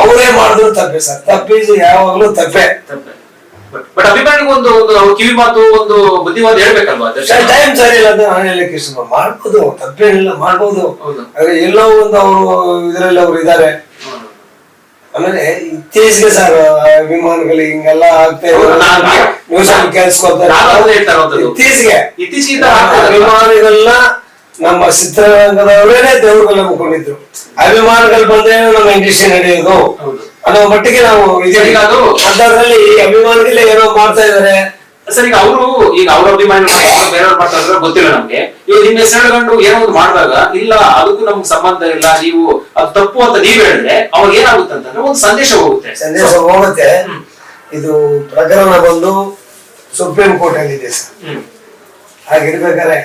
ಅವರೇ ಮಾಡಿದ್ರು ತಪ್ಪೆ ಸರ್. ತಪ್ಪಿದ್ದು ಯಾವಾಗ್ಲೂ ತಪ್ಪೆ. ತಪ್ಪೆ. ಬಟ್ ಅಭಿಮಾನಿಗೆ ಒಂದು ಅವ್ರ ಕಿವಿ ಮಾತು ಒಂದು ಬುದ್ಧಿವಾದ ಹೇಳ್ಬೇಕಲ್ವಾ? ಟೈಮ್ ಸರಿ ಇಲ್ಲ ಅಂತ ನಾನು ಹೇಳಕ್ ಇಷ್ಟ ಮಾಡ್ಬೋದು ತಪ್ಪೇನಿಲ್ಲ ಮಾಡ್ಬೋದು. ಹೌದು. ಆದ್ರೆ ಎಲ್ಲೋ ಒಂದು ಅವರು ಇದರಲ್ಲಿ ಅವ್ರು ಇದ್ದಾರೆ. ಆಮೇಲೆ ಇತ್ತೀಚೆಗೆ ಸರ್ ಅಭಿಮಾನಿಗಳು ಹಿಂಗೆಲ್ಲ ಆಗ್ತಾ ನ್ಯೂಸ್ ಅಲ್ಲಿ ಕೇಳಿಸ್ಕೊತಾರೆ ಇತ್ತೀಚೆಗೆ ಇತ್ತೀಚೆಗೆ. ಅಭಿಮಾನಿಗಳನ್ನ ನಮ್ಮ ಚಿತ್ರರಂಗದವರೇನೆ ದೇವ್ರುಗಳು ನಂಬ್ಕೊಂಡಿದ್ರು ಅಭಿಮಾನಿಗಳು ಬಂದ್ರೆ ನಮ್ಮ ಇಂಡಸ್ಟ್ರಿ ನಡೆಯೋದು. ಅನ್ನೋ ಮಟ್ಟಿಗೆ ನಾವು ಈಗ ಅದು- ಅದರಲ್ಲಿ ಅಭಿಮಾನಿಗಳ ಏನೋ ಮಾಡ್ತಾ ಇದಾರೆ. ಸರ್ ಈಗ ಅವರು ಈಗ ಅವ್ರ ಅಭಿಮಾನಿ ಬೇರೆಯವ್ರು ಮಾಡ್ತಾ ಇದ್ರೆ ಗೊತ್ತಿಲ್ಲ ನಮ್ಗೆ. ಇವಾಗ ನಿಮ್ ಹೆಸರು ಹೇಳ್ಕೊಂಡು ಏನೋ ಒಂದು ಮಾಡಿದಾಗ ಇಲ್ಲ ಅದಕ್ಕೂ ನಮ್ಗೆ ಸಂಬಂಧ ಇಲ್ಲ ನೀವು ಅದು ತಪ್ಪು ಅಂತ ನೀವ್ ಹೇಳಿದ್ರೆ ಅವಾಗ ಏನಾಗುತ್ತೆ ಅಂತಂದ್ರೆ ಒಂದು ಸಂದೇಶ ಹೋಗುತ್ತೆ. ಸಂದೇಶ ಹೋಗುತ್ತೆ. ಇದು ಪ್ರಕರಣ ಬಂದು ಸುಪ್ರೀಂ ಕೋರ್ಟ್ ಅಲ್ಲಿ ಇದೆ ಸರ್. ಹಾಗಿರ್ಬೇಕಾದ್ರೆ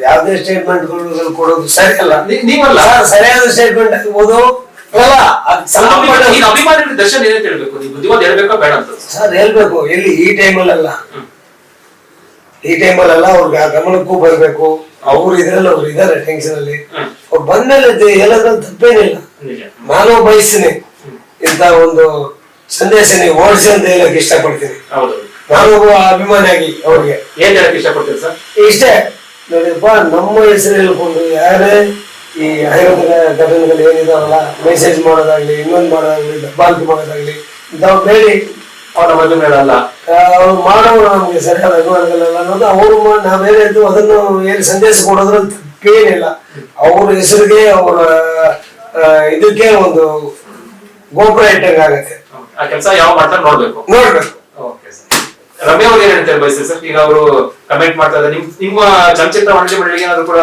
ಯಾವ್ದೇ ಸ್ಟೇಟ್ಮೆಂಟ್ಗಳು ಕೊಡೋದು ಸರಿ ಅಲ್ಲ ನೀ- ನೀವಲ್ಲ. ಸರಿಯಾದ ಸ್ಟೇಟ್ಮೆಂಟ್ ಆಗ್ಬೋದು. ಅಲ್ಲ ಅಭಿಮಾನಿಗಳು ದರ್ಶನ್ ಏನಂತ ಹೇಳ್ಬೇಕು? ನೀವು ಬುದ್ಧಿವಾದ ಹೇಳ್ಬೇಕಾ ಬೇಡ ಅಂತ? ಸರ್ ಹೇಳ್ಬೇಕು. ಎಲ್ಲಿ? ಈ ಟೈಮಲ್ಲಿ ಅಲ್ಲ ಈ ಟೈಮಲ್ಲ ಅವ್ರಿಗೆ ಆ ಗಮನಕ್ಕೂ ಬರ್ಬೇಕು. ಅವ್ರು ಇದ್ರಲ್ಲಿ ಅವ್ರು ಇದಾರೆ ಟೆನ್ಷನ್ ಅಲ್ಲಿ. ಅವ್ರು ಬಂದ್ಮೇಲೆ ಎಲ್ಲದ್ರಲ್ಲಿ ತಪ್ಪೇನಿಲ್ಲ. ನಾನು ಬಯಸ್ತೀನಿ ಇಂತ ಒಂದು ಸಂದೇಶ ನೀವು ಓಡಿಸಿ ಅಂತ ಹೇಳಕ್ ಇಷ್ಟಪಡ್ತೀನಿ. ನಾನು ಒಬ್ಬ ಅಭಿಮಾನಿಯಾಗಿ ಅವ್ರಿಗೆ. ಏನ್ ಹೇಳಕ್ ಇಷ್ಟಪಡ್ತೀರಿ ಸರ್? ಇಷ್ಟೇ. ನೋಡಿಪ್ಪ ನಮ್ಮ ಹೆಸರು ಹೇಳ್ಕೊಂಡು ಯಾರೇ ಈ ಅಹಿಂದ ಘಟನೆಗಳು ಏನಿದಾವಲ್ಲ ಮೆಸೇಜ್ ಮಾಡೋದಾಗ್ಲಿ ಇನ್ನೊಂದು ಮಾಡೋದಾಗ್ಲಿ ದಬ್ಬಾಳಿಕೆ ಮಾಡೋದಾಗ್ಲಿ ಇಂಥವ್ ಬೇಡಿ. ಅವ್ರ ಮನೆ ಬೇಡಲ್ಲ. ಅವ್ರು ಮಾಡೋಣ ನಮ್ಗೆ ಸರಿಯಾದ ಅನುಮಾನಗಳಲ್ಲ ಅನ್ನೋದು ಅವ್ರು ನಾವೇನೇ ಇದ್ದು ಅದನ್ನು ಏನು ಸಂದೇಶ ಕೊಡೋದ್ರಲ್ಲಿ ಕೇಳಿಲ್ಲ. ಅವ್ರ ಹೆಸರಿಗೆ ಅವರ ಇದಕ್ಕೆ ಒಂದು ಗೋಪುರ ಇಟ್ಟಂಗೆ ಆಗತ್ತೆ ಆ ಕೆಲಸ ಯಾವ ಮಾಡ್ತಾರೆ ನೋಡ್ಬೇಕು. ನೋಡ್ಬೇಕು. ರಮ್ಯಾ ಅವ್ರು ಏನ್ ಹೇಳ್ತಾರೆ ಬಯಸ್ತಾರೆ ಸರ್? ಈಗ ಅವರು ಕಮೆಂಟ್ ಮಾಡ್ತಾ ಇದ್ದಾರೆ. ನಿಮ್ ನಿಮ್ಮ ಚಲನಚಿತ್ರ ವಾಣಿಜ್ಯ ಮಂಡಳಿಗೆ ಏನಾದ್ರು ಕೂಡ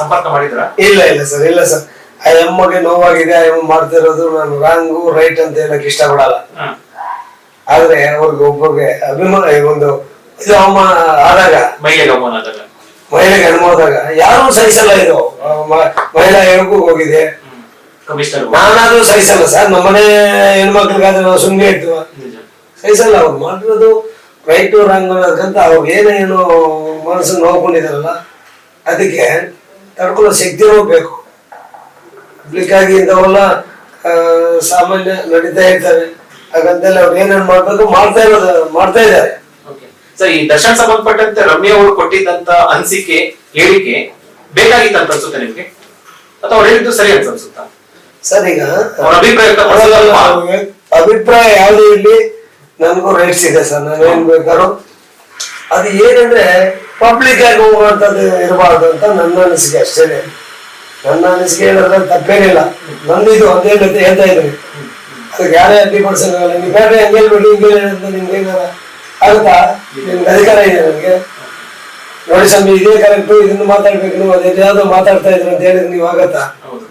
ಸಂಪರ್ಕ ಮಾಡಿದ್ರ? ಇಲ್ಲ ಇಲ್ಲ ಸರ್ ಇಲ್ಲ ಸರ್. ಆ ಎಮ್ಮಗೆ ನೋವಾಗಿದೆ ಆ ಮಾಡ್ತಾ ಇರೋದು ನಾನು ರಾಂಗು ರೈಟ್ ಅಂತ ಹೇಳಕ್ ಇಷ್ಟಪಡಲ್ಲ. ಆದ್ರೆ ಅವ್ರಿಗೆ ಒಬ್ಬರಿಗೆ ಅಭಿಮಾನ ಒಂದು ಇದು ಅವಮಾನ ಆದಾಗ ಮಹಿಳೆಗೆ ಅವಮಾನ ಆದಾಗ. ಮಹಿಳೆಗೆ ಅನುಮೋದಾಗ ಯಾರು ಸಹಿಸಲ್ಲ ಇದು. ಮಹಿಳಾ ಆಯೋಗಕ್ಕೂ ಹೋಗಿದೆ. ನಾನಾದ್ರೂ ಸಹಿಸಲ್ಲ ಸರ್. ನಮ್ಮನೆ ಹೆಣ್ಮಕ್ಳಿಗಾದ್ರೆ ನಾವು ಸುಮ್ಮನೆ ಇರ್ತೀವ. ಸಹಿಸಲ್ಲ ಅವ್ರು ಮಾಡಿರೋದು ರೈಟ್ ರಾಂಗ್ ಅನ್ನೋದಕ್ಕಂತ ಅವ್ರು ಏನೇನು ಮನಸ್ಸು ನೋಡ್ಕೊಂಡಿದಾರಲ್ಲ ಅದಕ್ಕೆ ತಡ್ಕೊಳ್ಳೋ ಶಕ್ತಿನೂ ಬೇಕು. ಪಬ್ಲಿಕ್ಕಾಗಿ ಇಂಥವೆಲ್ಲ ಸಾಮಾನ್ಯ ನಡೀತಾ ಇರ್ತವೆ ಹಾಗಂತೆಲ್ಲ ಅವ್ರು ಏನೇನು ಮಾಡ್ಬೇಕು ಮಾಡ್ತಾ ಇರೋದು ಮಾಡ್ತಾ ಇದ್ದಾರೆ. ಓಕೆ ಸರ್ ಈ ದರ್ಶನ್ ಸಂಬಂಧಪಟ್ಟಂತೆ ರಮ್ಯ ಅವರು ಕೊಟ್ಟಿದ್ದಂತ ಅನಿಸಿಕೆ ಹೇಳಿಕೆ ಬೇಕಾಗಿತ್ತು ಅಂತ ಅನ್ಸುತ್ತೆ ನಿಮ್ಗೆ? ಅಥವಾ ಅವ್ರು ಹೇಳಿದ್ದು ಸರಿ ಅಂತ ಅನ್ಸುತ್ತಾ? ಸರ್ ಈಗ ಅಭಿಪ್ರಾಯ? ಅಭಿಪ್ರಾಯ ಯಾವ್ದು ಇರ್ಲಿ ನನಗೂ ರೈಟ್ಸ್ ಇದೆ ಸರ್. ನಾನು ಏನ್ ಬೇಕಾದ್ರೂ ಅದು ಏನಂದ್ರೆ ಪಬ್ಲಿಕ್ ಆಗಿ ಹೋಗುವಂಥದ್ದು ಇರಬಾರ್ದು ಅಂತ ನನ್ನ ಅನಿಸಿಕೆ ಅಷ್ಟೇ ನನ್ನ ಅನಿಸಿಕೆ ಹೇಳೋದ್ರಲ್ಲಿ ತಪ್ಪೇನಿಲ್ಲ. ನನ್ನಿದು ಅಂತ ಹೇಳ್ತಾ ಇದ್ದೀನಿ. ಅದಕ್ಕೆ ಯಾರೇ ಅಡ್ಡಿ ಪಡಿಸೋಕ್ಕಾಗಲ್ಲ ನೀವು ಬೇರೆ ಹೆಂಗೆ ಹೇಳ್ಬಿಡಿ ಹಿಂಗೆ ಹೇಳಿ ಅಂತ ನಿಮ್ಗೆ ಏನಾರ ಆಗುತ್ತಾ? ನಿಮ್ಗೆ ಅಧಿಕಾರ ಇದೆ ನನಗೆ. ನೋಡಿ ಸ್ವಾಮಿ ಇದೇ ಕರೆಕ್ಟು ಇದನ್ನು ಮಾತಾಡ್ಬೇಕು. ನೀವು ಅದೇ ಯಾವ್ದೋ ಮಾತಾಡ್ತಾ ಇದ್ರು ಅಂತ ಹೇಳಿದ್ರೆ ನೀವು ಆಗತ್ತಾ? ಹೌದು.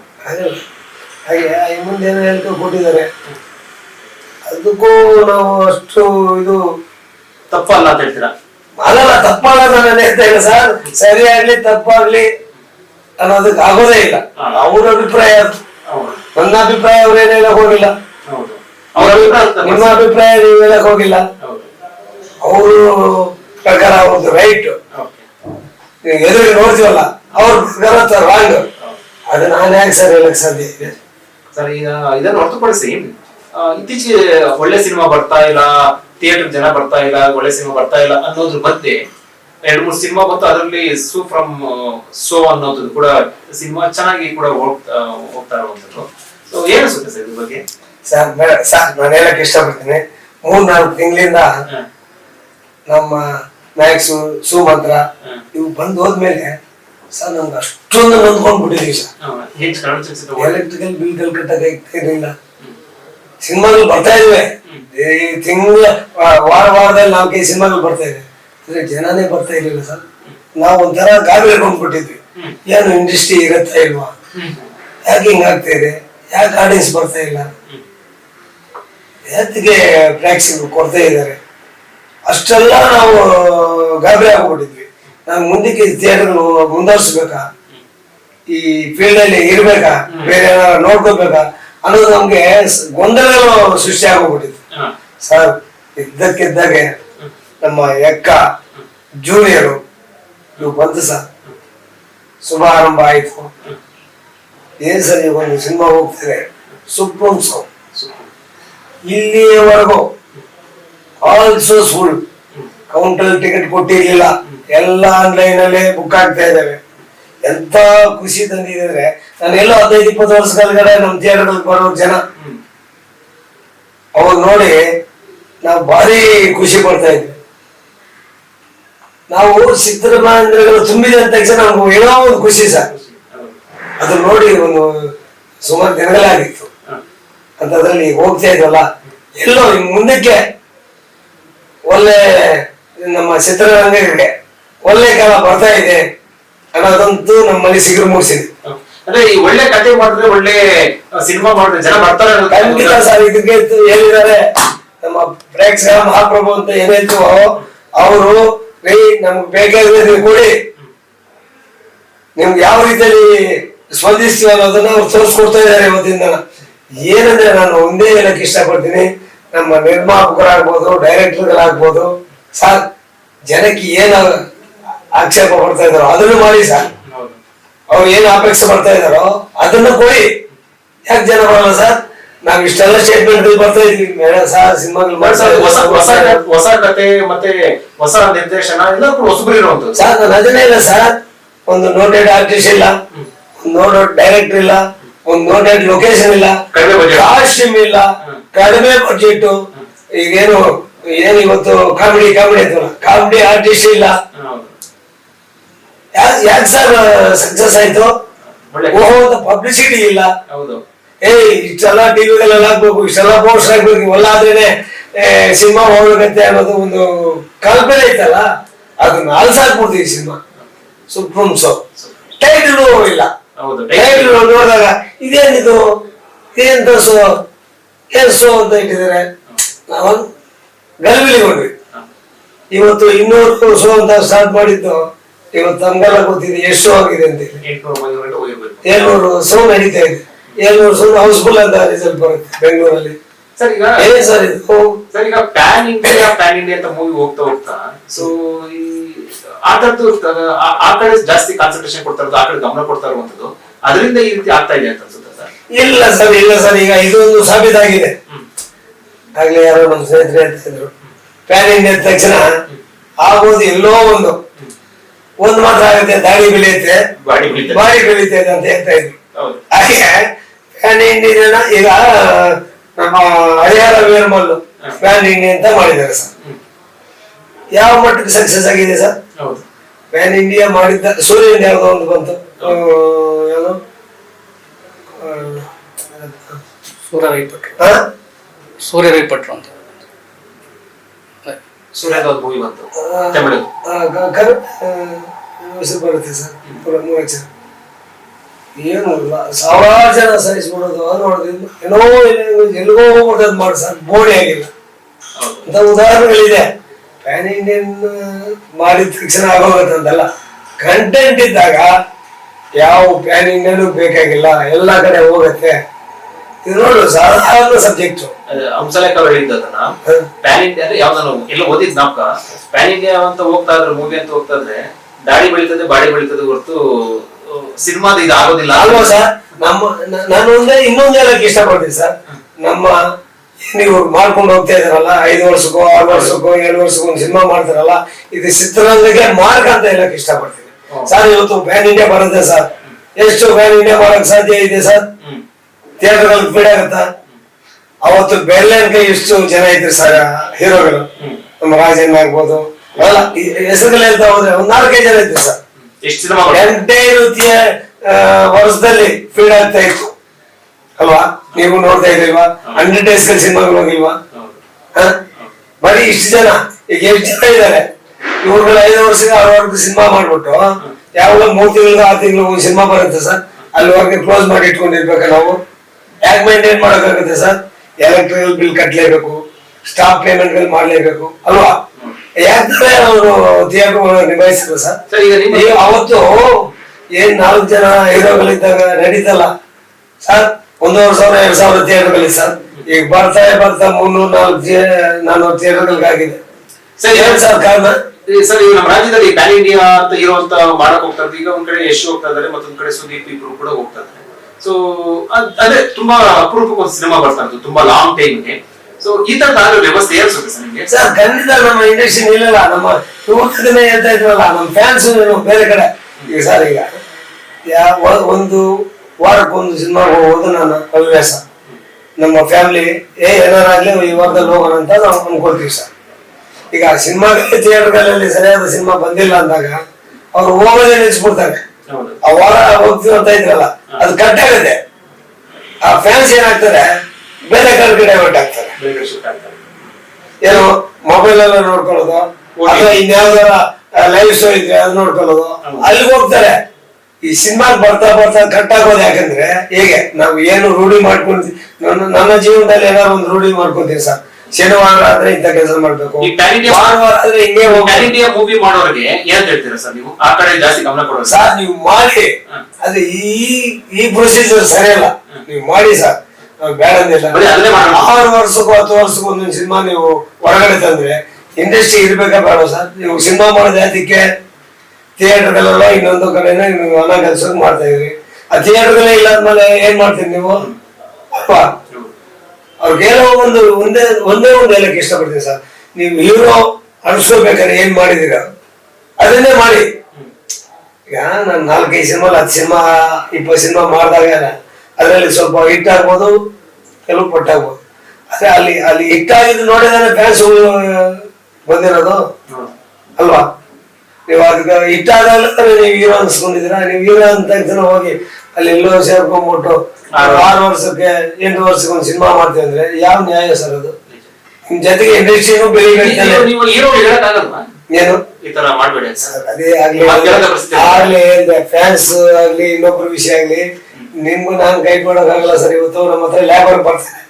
ಹಾಗೆ ಮುಂದೆ ಏನೋ ಹೇಳ್ಕೊಂಡು ಕೊಟ್ಟಿದ್ದಾರೆ. ಅದಕ್ಕೂ ನಾವು ಅಷ್ಟು ಇದು ತಪ್ಪಲ್ಲ ಅಂತ ಹೇಳ್ತೀರಾ? ಅಲ್ಲಲ್ಲ ತಪ್ಪಾಗಲ್ಲ ನಾನು ಹೇಳ್ತಾ ಇಲ್ಲ ಸರ್. ಸರಿಯಾಗ್ಲಿ ಆಗ್ಲಿ ತಪ್ಪಾಗ್ಲಿ ಅನ್ನೋದಕ್ಕೆ ಆಗೋದೇ ಇಲ್ಲ. ಅವ್ರ ಅಭಿಪ್ರಾಯ. ನನ್ನ ಅಭಿಪ್ರಾಯ ಅವ್ರು ಏನು ಹೇಳಕ್ ಹೋಗಿಲ್ಲ. ನಿಮ್ಮ ಅಭಿಪ್ರಾಯ ನೀವು ಹೇಳಕ್ ಹೋಗಿಲ್ಲ. ಅವರು ಪ್ರಕಾರ ಅವ್ರದ್ದು ರೈಟ್. ಎದುರು ನೋಡ್ತೀವಲ್ಲ ಅವ್ರ ಪ್ರಕಾರ ರಾಂಗ್. ಅದು ನಾನು ಯಾಕೆ ಸರ್ ಹೇಳಕ್ ಸಾಧ್ಯ ಇದೆ? ಸರ್ ಈಗ ಇದನ್ನು ಹೊರತುಪಡಿಸಿ ಇತ್ತೀಚೆಗೆ ಒಳ್ಳೆ ಸಿನಿಮಾ ಬರ್ತಾ ಇಲ್ಲ ಥಿಯೇಟರ್ ಜನ ಬರ್ತಾ ಇಲ್ಲ ಒಳ್ಳೆ ಸಿನಿಮಾ ಬರ್ತಾ ಇಲ್ಲ ಅನ್ನೋದ್ರ ಮಧ್ಯೆ ಎರಡು ಮೂರು ಸಿನಿಮಾ ಬಂತು ಅದರಲ್ಲಿ ಸೂ ಫ್ರಮ್ ಸೋ ಅನ್ನೋದು ಕೂಡ ಸಿನಿಮಾ ಚೆನ್ನಾಗಿ ಕೂಡ ಹೋಗ್ತಾ ಹೋಗ್ತಾ ಇರುವಂತದ್ದು ಸೊ ಏನು ಅನ್ಸುತ್ತೆ ಸರ್ ಇದ್ರ ಬಗ್ಗೆ? ಸರ್ ಸರ್ ನಾನು ಹೇಳಕ್ ಇಷ್ಟಪಡ್ತೀನಿ. ಮೂರ್ ನಾಲ್ಕು ತಿಂಗಳಿಂದ ನಮ್ಮ ಮ್ಯಾಕ್ಸು ಸುಮಂತ್ರ ಇವು ಬಂದು ಹೋದ್ಮೇಲೆ ಸರ್ ನಮ್ಗೆ ಅಷ್ಟೊಂದು ನೊಂದ್ಕೊಂಡ್ಬಿಟ್ಟಿದೀವಿ ಸರ್. ಎಲೆಕ್ಟ್ರಿಕಲ್ ಬಿಲ್ಗಳು ಕಟ್ಟಕ್ಕೆ ಇರ್ಲಿಲ್ಲ. ಸಿನಿಮಾಗಳು ಬರ್ತಾ ಇದ್ವಿ. ಈ ತಿಂಗಳ ವಾರ ವಾರದಲ್ಲಿ ನಾಲ್ಕೈದು ಸಿನಿಮಾಗಳು ಬರ್ತಾ ಇದ್ವಿ ಅಂದ್ರೆ ಜನನೇ ಬರ್ತಾ ಇರ್ಲಿಲ್ಲ ಸರ್. ನಾವು ಒಂಥರ ಗಾಬರಿ ಬಂದ್ಬಿಟ್ಟಿದ್ವಿ ಏನು ಇಂಡಸ್ಟ್ರಿ ಇರುತ್ತಾ ಇಲ್ವಾ? ಯಾಕೆ ಹಿಂಗಾಗ್ತಾ ಇದೆ? ಯಾಕೆ ಆಡಿಯನ್ಸ್ ಬರ್ತಾ ಇಲ್ಲ? ಎತ್ತಿಗೆ ಪ್ರೇಕ್ಷಕರು ಕೊಡ್ತಾ ಇದ್ದಾರೆ. ಅಷ್ಟೆಲ್ಲ ನಾವು ಗಾಬರಿ ಆಗ್ಬಿಟ್ಟಿದ್ವಿ. ನಾವು ಮುಂದಕ್ಕೆ ಥಿಯೇಟರ್ ಮುಂದುವರ್ಸ್ಬೇಕಾ? ಈ ಫೀಲ್ಡ್ ಅಲ್ಲಿ ಇರ್ಬೇಕಾ? ಬೇರೆ ನೋಡ್ಕೋಬೇಕಾ? ಅನ್ನೋದು ನಮ್ಗೆ ಗೊಂದಲ ಸೃಷ್ಟಿ ಆಗೋಗ್ಬಿಟ್ಟಿತ್ತು. ಸರ್ ಇದ್ದಕ್ಕಿದ್ದಾಗೆ ನಮ್ಮ ಎಕ್ಕ ಜೂನಿಯರು ಇವು ಬಂತು ಸರ್. ಶುಭಾರಂಭ ಆಯ್ತು. ಏನ್ ಸರ್ ಈಗ ಒಂದು ಸಿನಿಮಾ ಹೋಗ್ತಿದೆ ಸುಪ್ರೀಂ ಸೌ ಸೂಪರ್. ಇಲ್ಲಿಯವರೆಗೂ ಆಲ್ಸೋ ಸುಳ್ಳು ಕೌಂಟರ್ ಟಿಕೆಟ್ ಕೊಟ್ಟಿರ್ಲಿಲ್ಲ. ಎಲ್ಲ ಆನ್ಲೈನ್ ಅಲ್ಲೇ ಬುಕ್ ಆಗ್ತಾ ಇದಾವೆ ಎಂತ ಖುಷಿ ತಂದಿದ್ರೆ ನಾನು ಎಲ್ಲೋ ಹದಿನೈದು ಇಪ್ಪತ್ತು ವರ್ಷ ಕೆಳಗಡೆ ನಮ್ಮ ಥಿಯೇಟರ್ಗಳಿಗೆ ಬರೋ ಜನ ಅವಾಗ ನೋಡಿ ನಾವು ಭಾರಿ ಖುಷಿ ಪಡ್ತಾ ಇದ್ವಿ. ನಾವು ಚಿತ್ರಮಂದಿರಗಳು ತುಂಬಿದೆ ಅಂತ ತಕ್ಷಣ ನಮ್ಗೆ ಏನೋ ಒಂದು ಖುಷಿ ಸರ್. ಅದು ನೋಡಿ ಒಂದು ಸುಮಾರು ದಿನಗಳಾಗಿತ್ತು ಅಂತ ಅದ್ರಲ್ಲಿ ಹೋಗ್ತಾ ಇದ್ವಲ್ಲ ಎಲ್ಲೋ ಇನ್ ಮುಂದಕ್ಕೆ ಒಳ್ಳೆ ನಮ್ಮ ಚಿತ್ರರಂಗಗಳಿಗೆ ಒಳ್ಳೆ ಕಾಲ ಬರ್ತಾ ಇದೆ. ಅನ್ನೋದಂತೂ ನಮ್ಮಲ್ಲಿ ಸಿಗರ್ ಮೂಡಿಸಿದೆ ಅಂದ್ರೆ ಈ ಒಳ್ಳೆ ಕತೆ ಮಾಡಿದ್ರೆ ಒಳ್ಳೆ ಸಿನಿಮಾ ಮಾಡಿದ್ರೆ ಜನ ಬರ್ತಾರೆ ಖಂಡಿತ ಸರ್ ಇದಕ್ಕೆ ಹೇಳಿದ್ದಾರೆ ನಮ್ಮ ಪ್ರೇಕ್ಷಕ ಮಹಾಪ್ರಭು ಅಂತ ಏನಾಯ್ತು ಅವರು ರೀ ನಮ್ಗೆ ಬೇಕಾದ್ರೆ ಕೊಡಿ. ನಿಮ್ಗೆ ಯಾವ ರೀತಿಯಲ್ಲಿ ಸ್ಪಂದಿಸ್ತೀವಿ ಅನ್ನೋದನ್ನ ಅವ್ರು ತೋರಿಸ್ಕೊಡ್ತಾ ಇದ್ದಾರೆ ಇವತ್ತಿಂದ ಏನಂದ್ರೆ ನಾನು ಒಂದೇ ಹೇಳಕ್ ಇಷ್ಟಪಡ್ತೀನಿ ನಮ್ಮ ನಿರ್ಮಾಪಕರಾಗ್ಬೋದು ಡೈರೆಕ್ಟರ್ಗಳಾಗ್ಬೋದು ಸರ್ ಜನಕ್ಕೆ ಏನು ಆಕ್ಷೇಪ ಪಡ್ತಾ ಇದಾರೋ ಅದನ್ನು ಮಾಡಿ ಸರ್. ಅವ್ರು ಏನ್ ಅಪೇಕ್ಷೆ ಪಡ್ತಾ ಇದ್ದಾರೋ ಅದನ್ನ ಕೊಡಿ. ಯಾಕೆ ಜನ ಬರಲ್ಲ ಸರ್? ನಾವ್ ಇಷ್ಟೆಲ್ಲ ಸ್ಟೇಟ್ಮೆಂಟ್ ಬರ್ತಾ ಇದೀವಿ. ಮೇಡಮ್ ಸರ್ ಸಿನಿಮಾಗಳು ಹೊಸ ಹೊಸ ಕತೆ ಮತ್ತೆ ಹೊಸ ನಿರ್ದೇಶನ ಎಲ್ಲ ಹೊಸಬ್ರು ಇರುವಂತದ್ದು ಸರ್ ನಾನು ಅದನ್ನೇ ಇಲ್ಲ ಸರ್. ಒಂದು ನೋಟೆಡ್ ಆರ್ಟಿಸ್ಟ್ ಇಲ್ಲ ಒಂದು ನೋಟೆಡ್ ಡೈರೆಕ್ಟರ್ ಇಲ್ಲ ಒಂದು ನೋಟೆಡ್ ಲೊಕೇಶನ್ ಇಲ್ಲ. ಕಡಿಮೆ. ಕಾಸ್ಟ್ಯೂಮ್ ಇಲ್ಲ. ಕಡಿಮೆ ಬಜೆಟ್ ಈಗೇನು ಏನು ಇವತ್ತು ಕಾಮಿಡಿ ಕಾಮಿಡಿ ಅಂತ ಕಾಮಿಡಿ ಆರ್ಟಿಸ್ಟ್ ಇಲ್ಲ. ಯಾಕೆ ಸರ್ ಸಕ್ಸಸ್ ಆಯ್ತು? ಓಹೋ ಪಬ್ಲಿಸಿಟಿ ಇಲ್ಲ. ಹೌದು. ಏಯ್ ಇಷ್ಟೆಲ್ಲ ಟಿವಿಗಳೆಲ್ಲ ಹಾಕ್ಬೇಕು ಇಷ್ಟೆಲ್ಲ ಪೋಸ್ಟ್ ಹಾಕ್ಬೇಕು ಇವೆಲ್ಲ ಆದ್ರೇನೆ ಸಿನಿಮಾ ಹೋಗ್ಬೇಕಂತೆ ಅನ್ನೋದು ಒಂದು ಕಲ್ಪನೆ ಐತಲ್ಲ? ಅದನ್ನ ಈ ಸಿನಿಮಾ. Supreme so. ಟೈಟಲ್ ಇಲ್ಲ. ಹೌದು ಟೈಟಲ್ ನೋಡಿದಾಗ ಇದೇನಿದು? ಏನ್ ಸೋ ಏನ್ ಸೋ ಅಂತ ಇಟ್ಟಿದ್ದಾರೆ? ನಾವು ಗಲ್ಬಿಲಿಗೊಂಡ್ವಿ ಇವತ್ತು ಇನ್ನೂರು ಸೋ ಅಂತ ಸ್ಟಾರ್ಟ್ ಮಾಡಿದ್ದು ಇವತ್ತು ನಮ್ಗೆಲ್ಲ ಗೊತ್ತಿದೆ ಎಷ್ಟು ಆಗಿದೆ ಅಂತ ಏಳ್ನೂರು ಸೌ ನಡೀತಾ ಇದೆ. ಏಳ್ನೂರು ಸೌ ಹೌಸ್ಫುಲ್ ಅಂತ ರಿಸಲ್ಟ್ ಬರುತ್ತೆ ಬೆಂಗಳೂರಲ್ಲಿ. ಸರ್ ಈಗ ಸರ್ ಇದು ಸರ್ ಈಗ ಪ್ಯಾನ್ ಇಂಡಿಯಾ ಪ್ಯಾನ್ ಇಂಡಿಯಾ ಅಂತ ಮೂವಿ ಹೋಗ್ತಾ ಹೋಗ್ತಾ ಸೊ ಈ ಆ ತರದ್ದು ಆ- ಕಡೆ ಜಾಸ್ತಿ ಕಾನ್ಸಂಟ್ರೇಷನ್ ಕೊಡ್ತಾ ಇರೋದು ಆ ಕಡೆ ಗಮನ ಕೊಡ್ತಾ ಇರುವಂತದ್ದು ಅದರಿಂದ ಈ ರೀತಿ ಆಗ್ತಾ ಇದೆ ಅಂತ ಅನ್ಸುತ್ತೆ ಸರ್? ಇಲ್ಲ ಸರ್ ಇಲ್ಲ ಸರ್ ಈಗ ಇದೊಂದು ಸಾಬೀತಾಗಿದೆ. ಆಗ್ಲೇ ಯಾರೋ ನಮ್ಮ ಸ್ನೇಹಿತರು ಹೇಳ್ತಾ ಇದ್ರು. ಪ್ಯಾನ್ ಇಂಡಿಯಾ ತಕ್ಷಣ ಆಗೋದು ಎಲ್ಲೋ ಒಂದು. ಒಂದು ಮಾತ್ರ ಆಗುತ್ತೆ ದಾಳಿ ಬೆಳೆಯುತ್ತೆ. ಬಾಡಿ ಬೆಳೀತದೆ. ಬಾಡಿ ಬೆಳೀತದೆ ಅಂತ ಹೇಳ್ತಾ ಇದ್ರು. ಹೌದು. ಹಾಗೆ ಫ್ಯಾನ್ ಇಂಡಿಯಾ ಈಗ ನಮ್ಮ ಹರಿಹರ ವೇರ್ಮಲ್ ಫ್ಯಾನ್ ಇಂಡಿಯಾ ಅಂತ ಮಾಡಿದ್ದಾರೆ ಸರ್. ಯಾವ ಮಟ್ಟಕ್ಕೆ ಸಕ್ಸಸ್ ಆಗಿದೆ ಸರ್? ಫ್ಯಾನ್ ಪ್ಯಾನ್ ಇಂಡಿಯಾ ಮಾಡಿದ್ದ ಸೂರ್ಯ ಇಂಡಿಯಾ ಯಾವುದೋ ಒಂದು ಬಂತು. ಏನು ಸೂರ್ಯ ರೈಪಟ್ರು? ಸೂರ್ಯ ರೈಪಟ್ರು ಅಂತ. ಸೂರ್ಯದ ಒಂದು ಮೂವಿ ಬಂತು. ತಮಿಳು ಬರುತ್ತೆ ಸರ್ ಮೂರು ಅಕ್ಷರ ಏನು ಇಲ್ಲ ಸಾವಿರಾರು ಜನ ಸಹಿಸ್ಬಿಡೋದು ಅದು ನೋಡೋದು ಏನೋ ಎಲ್ಲೋ ಎಲ್ಲಿಗೋ ಹೋಗ್ಬಿಡೋದು ಮಾಡಿ ಸರ್ ಬೋಡಿ ಆಗಿಲ್ಲ. ಅಂತ ಉದಾಹರಣೆಗಳಿದೆ. ಪ್ಯಾನ್ ಇಂಡಿಯನ್ ಮಾಡಿದ ತಕ್ಷಣ ಆಗೋಗತ್ತಂತಲ್ಲ. ಕಂಟೆಂಟ್ ಇದ್ದಾಗ ಯಾವ ಪ್ಯಾನ್ ಇಂಡಿಯನ್ ಬೇಕಾಗಿಲ್ಲ ಎಲ್ಲ ಕಡೆ ಹೋಗತ್ತೆ. ಇದು ನೋಡು ಸಾಧಾರಣ ಸಬ್ಜೆಕ್ಟ್ ಅದು ಹಂಸಲೇಖ ಅವ್ರು ಹೇಳಿದ್ದನ್ನ ಪ್ಯಾನ್ ಇಂಡಿಯಾ ಅಂದ್ರೆ ಯಾವ್ದಾನ ಎಲ್ಲ ಓದಿದ್ ನಾಪ್ಕ ಪ್ಯಾನ್ ಇಂಡಿಯಾ ಅಂತ ಹೋಗ್ತಾ ಇದ್ರೆ ಮೂವಿ ಅಂತ ಹೋಗ್ತಾ ಇದ್ರೆ ದಾಡಿ ಬೆಳೀತದೆ ಬಾಡಿ ಬೆಳೀತದೆ ಹೊರತು ಸಿನಿಮಾದ ಇದು ಆಗೋದಿಲ್ಲ. ಅಲ್ವಾ ಸರ್ ನಮ್ಮ ನಾನು ಒಂದೇ ಇನ್ನೊಂದು ಹೇಳಕ್ ಇಷ್ಟಪಡ್ತೀನಿ ಸರ್ ನಮ್ಮ ನೀವು ಮಾಡ್ಕೊಂಡು ಹೋಗ್ತಾ ಇದಾರಲ್ಲ ಐದು ವರ್ಷಕ್ಕೋ ಆರು ವರ್ಷಕ್ಕೋ ಏಳು ವರ್ಷಕ್ಕೋ ಒಂದು ಸಿನಿಮಾ ಮಾಡ್ತಾರಲ್ಲ ಇದು ಚಿತ್ರರಂಗಕ್ಕೆ ಮಾರ್ಗ ಅಂತ ಹೇಳಕ್ ಇಷ್ಟಪಡ್ತೀನಿ. ಸರ್ ಇವತ್ತು ಪ್ಯಾನ್ ಇಂಡಿಯಾ ಬರುತ್ತೆ ಸರ್ ಎಷ್ಟು ಪ್ಯಾನ್ ಇಂಡಿಯಾ ಮಾಡಕ್ ಸಾಧ್ಯ ಇದೆ ಸರ್ ಹ್ಮ್. ಥಿಯೇಟರ್ಗಳಲ್ಲಿ ಅವತ್ತು ಬೆರ್ಲನ್ಗೆ ಎಷ್ಟು ಜನ ಇದ್ರು ಸರ್ ಹೀರೋಗಳು. ನಮ್ಮ ರಾಜೇಂದ್ರ ಆಗ್ಬೋದು? ಅಲ್ಲ ಹೆಸರುಗಳು ಹೇಳ್ತಾ ಹೋದ್ರೆ ಒಂದ್ ನಾಲ್ಕೈದು ಜನ ಇದ್ರು ಸರ್. ಎಷ್ಟು ರೀತಿಯ ವರ್ಷದಲ್ಲಿ ಫೀಡ್ ಆಗ್ತಾ ಇತ್ತು. ಅಲ್ವಾ? ನೀವು ನೋಡ್ತಾ ಇದ್ರಿವಾ ಹಂಡ್ರೆಡ್ ಡೇಸ್ ಸಿನಿಮಾಗಳು ಹೋಗಿಲ್ವಾ? ಬರೀ ಇಷ್ಟು ಜನ. ಈಗ ಎಷ್ಟು ಜನ ಇದ್ದಾರೆ ಇವ್ರುಗಳು ಐದು ವರ್ಷ ಆರು ವರ್ಷದ ಸಿನಿಮಾ ಮಾಡ್ಬಿಟ್ಟು ಯಾವಾಗ ಮೂರು ತಿಂಗಳು ಆರು ತಿಂಗಳು ಒಂದು ಸಿನಿಮಾ ಬರುತ್ತೆ ಸರ್. ಅಲ್ಲಿವರೆಗೆ ಕ್ಲೋಸ್ ಮಾಡಿ ಇಟ್ಕೊಂಡಿರ್ಬೇಕಾ ನಾವು. ಯಾಕೆ ಮೇಂಟೈನ್ ಮಾಡೋಕ್ಕಾಗುತ್ತೆ ಸರ್? ಎಲೆಕ್ಟ್ರಿಕಲ್ ಬಿಲ್ ಕಟ್ಟಲೇಬೇಕು ಪೇಮೆಂಟ್ ಪೇಮೆಂಟ್ಗಳು ಮಾಡಲೇಬೇಕು ಅಲ್ವಾ? ಯಾಕೆ ಅವರು ಥಿಯೇಟರ್ ನಿಭಾಯಿಸಿದ್ರು ಸರ್? ಅವತ್ತು ಏನ್ ನಾಲ್ಕು ಜನ ಹೀರೋಗಳಿದ್ದಾಗ ನಡೀತಲ್ಲ? ಸರ್ ಒಂದೂವರೆ ಸಾವಿರ ಎರಡ್ ಸಾವಿರ ಥಿಯೇಟರ್ಗಳಿದೆ ಸರ್. ಈಗ ಬರ್ತಾ ಬರ್ತಾ ಮುನ್ನೂರ್ ನಾಲ್ಕು ನಾನ್ನೂರು ಥಿಯೇಟರ್ಗಳಿಗಾಗಿದೆ. ಸರ್ ಏನ್ ಸರ್ ಕಾರಣ? ಸರ್ ಈಗ ನಮ್ಮ ರಾಜ್ಯದಲ್ಲಿ ಪ್ಯಾನ್ ಇಂಡಿಯಾ ಅಂತ ಇರುವಂತ ಅಂತ ಮಾಡಕ್ ಹೋಗ್ತಾ ಇದ್ದಾರೆ ಈಗ ಒಂದ್ ಕಡೆ ಯಶ್ ಹೋಗ್ತಾ ಇದಾರೆ ಮತ್ತೊಂದ್ ಕಡೆ ಸುದೀಪ್ ಇಬ್ರು ಕೂಡ ಹೋಗ್ತಾ ಇದ್ದಾರೆ. ಸೊ ಅದೇ ತುಂಬಾ ಅಪರೂಪಕ್ಕೆ ಒಂದು ಸಿನಿಮಾ ಬರ್ತಾ ಇತ್ತು, ತುಂಬಾ ಲಾಂಗ್ ಟೈಮ್ಗೆ ಸೊ ಈ ತರದ ಆಗೋ ವ್ಯವಸ್ಥೆ ಏನ್ ಸರ್ ನಿಮಗೆ? ಸರ್, ಖಂಡಿತ ನಮ್ಮ ಇಂಡಸ್ಟ್ರಿ ಇಲ್ಲಲ್ಲ, ನಮ್ಮ ಯುವಕರನ್ನೇ ಹೇಳ್ತಾ ಇದ್ರಲ್ಲ ನಮ್ಮ ಫ್ಯಾನ್ಸ್ ಬೇರೆ ಕಡೆ. ಈಗ ಸರ್, ಈಗ ಒಂದು ವಾರಕ್ಕೊಂದು ಸಿನಿಮಾ ಹೋಗೋದು ನನ್ನ ಹವ್ಯಾಸ ನಮ್ಮ ಫ್ಯಾಮಿಲಿ ಏ ಏನಾರಾಗ್ಲಿ ಈ ವಾರದಲ್ಲಿ ಹೋಗೋಣ ಅಂತ ನಾವು ಅನ್ಕೊಳ್ತೀವಿ ಸರ್. ಈಗ ಸಿನಿಮಾ ಥಿಯೇಟರ್ಗಳಲ್ಲಿ ಸರಿಯಾದ ಸಿನಿಮಾ ಬಂದಿಲ್ಲ ಅಂದಾಗ, ಅವ್ರು ಹೋಗೋದೇ ನಿಲ್ಸ್ಬಿಡ್ತಾರೆ ವಾರ ಹೋಗ್ತೀವಿ ಅಂತ ಇದ್ರಲ್ಲ ಅದು ಕಟ್ ಆಗುತ್ತೆ. ಆ ಫ್ಯಾನ್ಸ್ ಏನಾಗ್ತಾರೆ ಬೇರೆ ಕಡೆ ಡೈವರ್ಟ್ ಆಗ್ತಾರೆ ಏನು ಮೊಬೈಲ್ ಎಲ್ಲ ನೋಡ್ಕೊಳ್ಳೋದು ಅಥವಾ ಇನ್ಯಾವ್ದಾರ ಲೈವ್ ಶೋ ಇದ್ರೆ ಅದು ನೋಡ್ಕೊಳ್ಳೋದು. ಅಲ್ಲಿ ಹೋಗ್ತಾರೆ. ಈ ಸಿನಿಮಾ ಬರ್ತಾ ಬರ್ತಾ ಕಟ್ ಆಗೋದು ಯಾಕಂದ್ರೆ ಹೇಗೆ ನಾವು ಏನು ರೂಢಿ ಮಾಡ್ಕೊಂತೀವಿ ನನ್ನ ನನ್ನ ಜೀವನದಲ್ಲಿ ಏನಾದ್ರು ಒಂದು ರೂಢಿ ಮಾಡ್ಕೊಂತೀವಿ ಸರ್. ಶನಿವಾರ ಆದ್ರೆ ಇಂಥ ಕೆಲಸ ಮಾಡ್ಬೇಕು. ಈ India- ಭಾನುವಾರ ಆದ್ರೆ ಹಿಂಗೆ ಹೋಗ್ಬೇಕು. ಮೂವಿ ಮಾಡೋರಿಗೆ ಏನ್ ಹೇಳ್ತೀರಾ ಸರ್ ನೀವು? ಆ ಕಡೆ ಜಾಸ್ತಿ ಗಮನ ಕೊಡೋದು ಸರ್. ನೀವು ಮಾಡಿ. ಆದ್ರೆ ಅದು ಈ ಈ ಪ್ರೊಸೀಜರ್ ಸರಿಯಲ್ಲ ನೀವು ಮಾಡಿ ಸರ್. ನಾವು ಬೇಡ ಅಂದಿಲ್ಲ ಬರೀ ಅದನ್ನೇ ಮಾಡೋಣ. ಆರು ವರ್ಷಕ್ಕೂ ಹತ್ತು ವರ್ಷಕ್ಕೂ ಒಂದೊಂದು ಸಿನಿಮಾ ನೀವು ಹೊರಗಡೆ ತಂದ್ರೆ ಇಂಡಸ್ಟ್ರಿ ಇರ್ಬೇಕಾ ಬೇಡ ಸರ್. ನೀವು ಸಿನಿಮಾ ಮಾಡೋದು ಅದಕ್ಕೆ ಥಿಯೇಟರ್ಗಳೆಲ್ಲ ಇನ್ನೊಂದು ಕಡೆನ ನೀವು ಹಣ ಕೆಲ್ಸಕ್ಕೆ ಮಾಡ್ತಾ ಇದ್ರಿ ಆ ಥಿಯೇಟರ್ಗಳೇ ಇಲ್ಲ ಅಂದ್ಮೇಲೆ ಏನ್ ಮಾಡ್ತೀರಿ ನೀವು? ಅಲ್ವಾ ಅವ್ರಿಗೇನೋ ಒಂದು ಒಂದೇ ಒಂದೇ ಒಂದು ಹೇಳಕ್ಕೆ ಇಷ್ಟಪಡ್ತೀನಿ ಸರ್. ನೀವು ಹೀರೋ ಅನ್ಸ್ಕೋಬೇಕಾದ್ರೆ ಏನ್ ಮಾಡಿದೀರ? ಅದನ್ನೇ ಮಾಡಿ. ಈಗ ನಾನು ನಾಲ್ಕೈದು ಸಿನಿಮಾ ಹತ್ತು ಸಿನಿಮಾ ಇಪ್ಪತ್ತು ಸಿನಿಮಾ ಮಾಡಿದಾಗ ಅದರಲ್ಲಿ ಸ್ವಲ್ಪ ಹಿಟ್ ಆಗ್ಬೋದು ಕೆಲವು ಪಟ್ಟಾಗ್ಬೋದು ಅದೇ ಅಲ್ಲಿ ಅಲ್ಲಿ ಹಿಟ್ ಆಗಿದ್ದು ನೋಡಿದಾನೆ ಫ್ಯಾನ್ಸ್ ಬಂದಿರೋದು? ಅಲ್ವಾ? ನೀವು ಅದಕ್ಕೆ ಹಿಟ್ ಆದಾಗಲೇ ನೀವು ಹೀರೋ ಅನ್ಸ್ಕೊಂಡಿದ್ದೀರಾ? ನೀವು ಹೀರೋ ಅಂತ ಇದ್ರೆ ಹೋಗಿ ಅಲ್ಲಿ ಎಲ್ಲೋ ಸೇರ್ಕೊಂಡ್ಬಿಟ್ಟು ಆರು- ವರ್ಷಕ್ಕೆ ಎಂಟು ವರ್ಷಕ್ಕೆ ಒಂದು ಸಿನಿಮಾ ಮಾಡ್ತೀವಿ ಅಂದ್ರೆ ಯಾವ ನ್ಯಾಯ ಸರ್ ಅದು? ನಿಮ್ ಜೊತೆಗೆ ಇಂಡಸ್ಟ್ರಿನೂ ಬೆಳಿಬೇಕು ಏನು? ಅದೇ ಆಗ್ಲಿ ಆಗ್ಲಿ ಫ್ಯಾನ್ಸ್ ಆಗ್ಲಿ ಇನ್ನೊಬ್ರ ವಿಷಯ ಆಗ್ಲಿ ನಿಮ್ಗೂ ನಾನು ಕೈ ಕೊಡೋಕ್ಕಾಗಲ್ಲ ಸರ್ ಇವತ್ತು ನಮ್ಮ ಹತ್ರ ಲ್ಯಾಬರ್ ಬರ್ತಾರೆ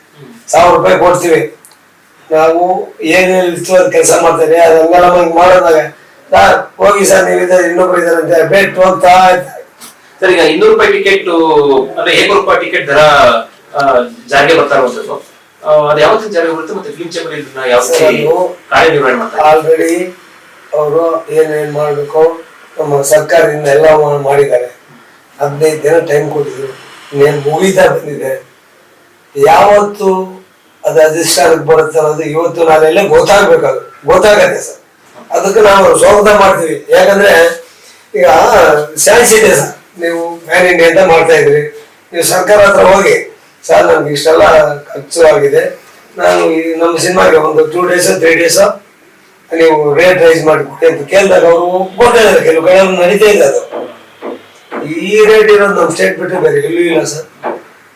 ಸಾವಿರ ರೂಪಾಯಿ ಕೊಡ್ತೀವಿ. ನಾವು ಏನೇನು ಕೆಲಸ ಮಾಡ್ತೇವೆ ಅದನ್ನೆಲ್ಲ ನಮ್ಗೆ ಮಾಡೋದಾಗ ಸರ್ ಹೋಗಿ ಸರ್ ನೀವಿದ್ದಾರೆ ಇನ್ನೊಬ್ರು ಇದ್ದಾರೆ ಅಂತ ಬೆಟ್ ಅಂತ ಇರ್ತಾರೆ ಸರ್ ಈಗ ಇನ್ನೂರು ರೂಪಾಯಿ ಟಿಕೆಟ್ ಅಂದ್ರೆ ಏಳ್ನೂರು ರೂಪಾಯಿ ಟಿಕೆಟ್ ದರ ಜಾರಿಗೆ ಬರ್ತಾ ಇರುವಂತದ್ದು ಅದು ಯಾವತ್ತಿನ ಜಾರಿಗೆ ಬರುತ್ತೆ ಮತ್ತೆ ಫಿಲ್ಮ್ ಚೇಂಬರ್ ಇದನ್ನ ಯಾವ ಕಾರ್ಯನಿರ್ವಹಣೆ ಮಾಡ್ತಾರೆ? ಆಲ್ರೆಡಿ ಅವರು ಏನೇನ್ ಮಾಡ್ಬೇಕು ನಮ್ಮ ಸರ್ಕಾರದಿಂದ ಎಲ್ಲ ಮಾಡಿದ್ದಾರೆ. ಹದಿನೈದು ದಿನ ಟೈಮ್ ಕೊಟ್ಟಿದ್ರು. ಇನ್ನೇನು ಮುಗಿತಾ ಬಂದಿದೆ. ಯಾವತ್ತು ಅದು ಅಧಿಷ್ಠಾನಕ್ಕೆ ಬರುತ್ತೆ ಅನ್ನೋದು ಇವತ್ತು ನಾಳೆಲ್ಲ ಗೊತ್ತಾಗ್ಬೇಕು ಗೊತ್ತಾಗತ್ತೆ ಸರ್. ಅದಕ್ಕೆ ನಾವು ಸ್ವಾಗತ ಮಾಡ್ತೀವಿ. ಯಾಕಂದ್ರೆ ಈಗ ಸ್ಯಾನ್ಸ್ ಇದೆ ನೀವು ಫ್ಯಾನ್ ಇಂಡಿಯಾ ಅಂತ ಮಾಡ್ತಾ ಇದ್ರಿ ನೀವು ಸರ್ಕಾರ ಹತ್ರ ಹೋಗಿ, ಸರ್, ನಮ್ಗೆ ಇಷ್ಟೆಲ್ಲ ಖರ್ಚು ಆಗಿದೆ. ನಾನು ಈ ನಮ್ಮ ಸಿನಿಮಾಗೆ ಒಂದು ಟೂ ಡೇಸ್ ತ್ರೀ ಡೇಸ್ ನೀವು ರೇಟ್ ರೈಸ್ ಮಾಡಿಕೊಡಿ ಅಂತ ಕೇಳಿದಾಗ ಅವರು ಒಪ್ಕೊಳ್ತಾ ಇದ್ದಾರೆ. ಕೆಲವು ಕಡೆ ನಡೀತಾ ಇಲ್ಲ ಅದು. ಈ ರೇಟ್ ಇರೋದು ನಮ್ಮ ಸ್ಟೇಟ್ ಬಿಟ್ಟು ಬೇರೆ ಎಲ್ಲೂ ಇಲ್ಲ, ಸರ್.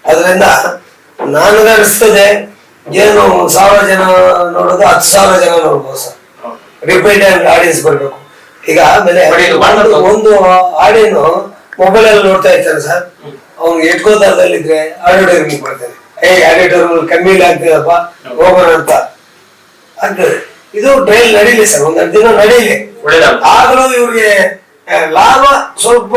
ಅದರಿಂದ ನಾನು ನಡೆಸ್ತದೆ ಏನು ಸಾವಿರ ಜನ ನೋಡೋದು, ಹತ್ತು ಸಾವಿರ ಜನ ನೋಡ್ಬೋದು, ಸರ್. ರಿಪೀಟ್ ಆಡಿಯನ್ಸ್ ಬರಬೇಕು. ಈಗ ಆಮೇಲೆ ಒಂದು- ಆಡಿಯನ್ ಮೊಬೈಲ್ ಅಲ್ಲಿ ನೋಡ್ತಾ ಇರ್ತಾನೆ ಸರ್. ಅವ್ನು ಆಡಿಯೋ ಅಡ್ವರ್ಟೈಸ್ಮೆಂಟ್ ಮಾಡ್ತಾನೆ ಏ ಅಡ್ವರ್ಟೈಸ್ಮೆಂಟ್ ಕಮ್ಮಿ ಆಗ್ತದಪ್ಪ ಹೋಗೋಣ ಅಂತ. ಆಗ್ತದೆ ಇದು ಟ್ರೈಲ್ ನಡೀಲಿ ಸರ್ ಒಂದೆರಡು ದಿನ ನಡೀಲಿ. ಆದ್ರೂ ಇವ್ರಿಗೆ ಲಾಭ ಸ್ವಲ್ಪ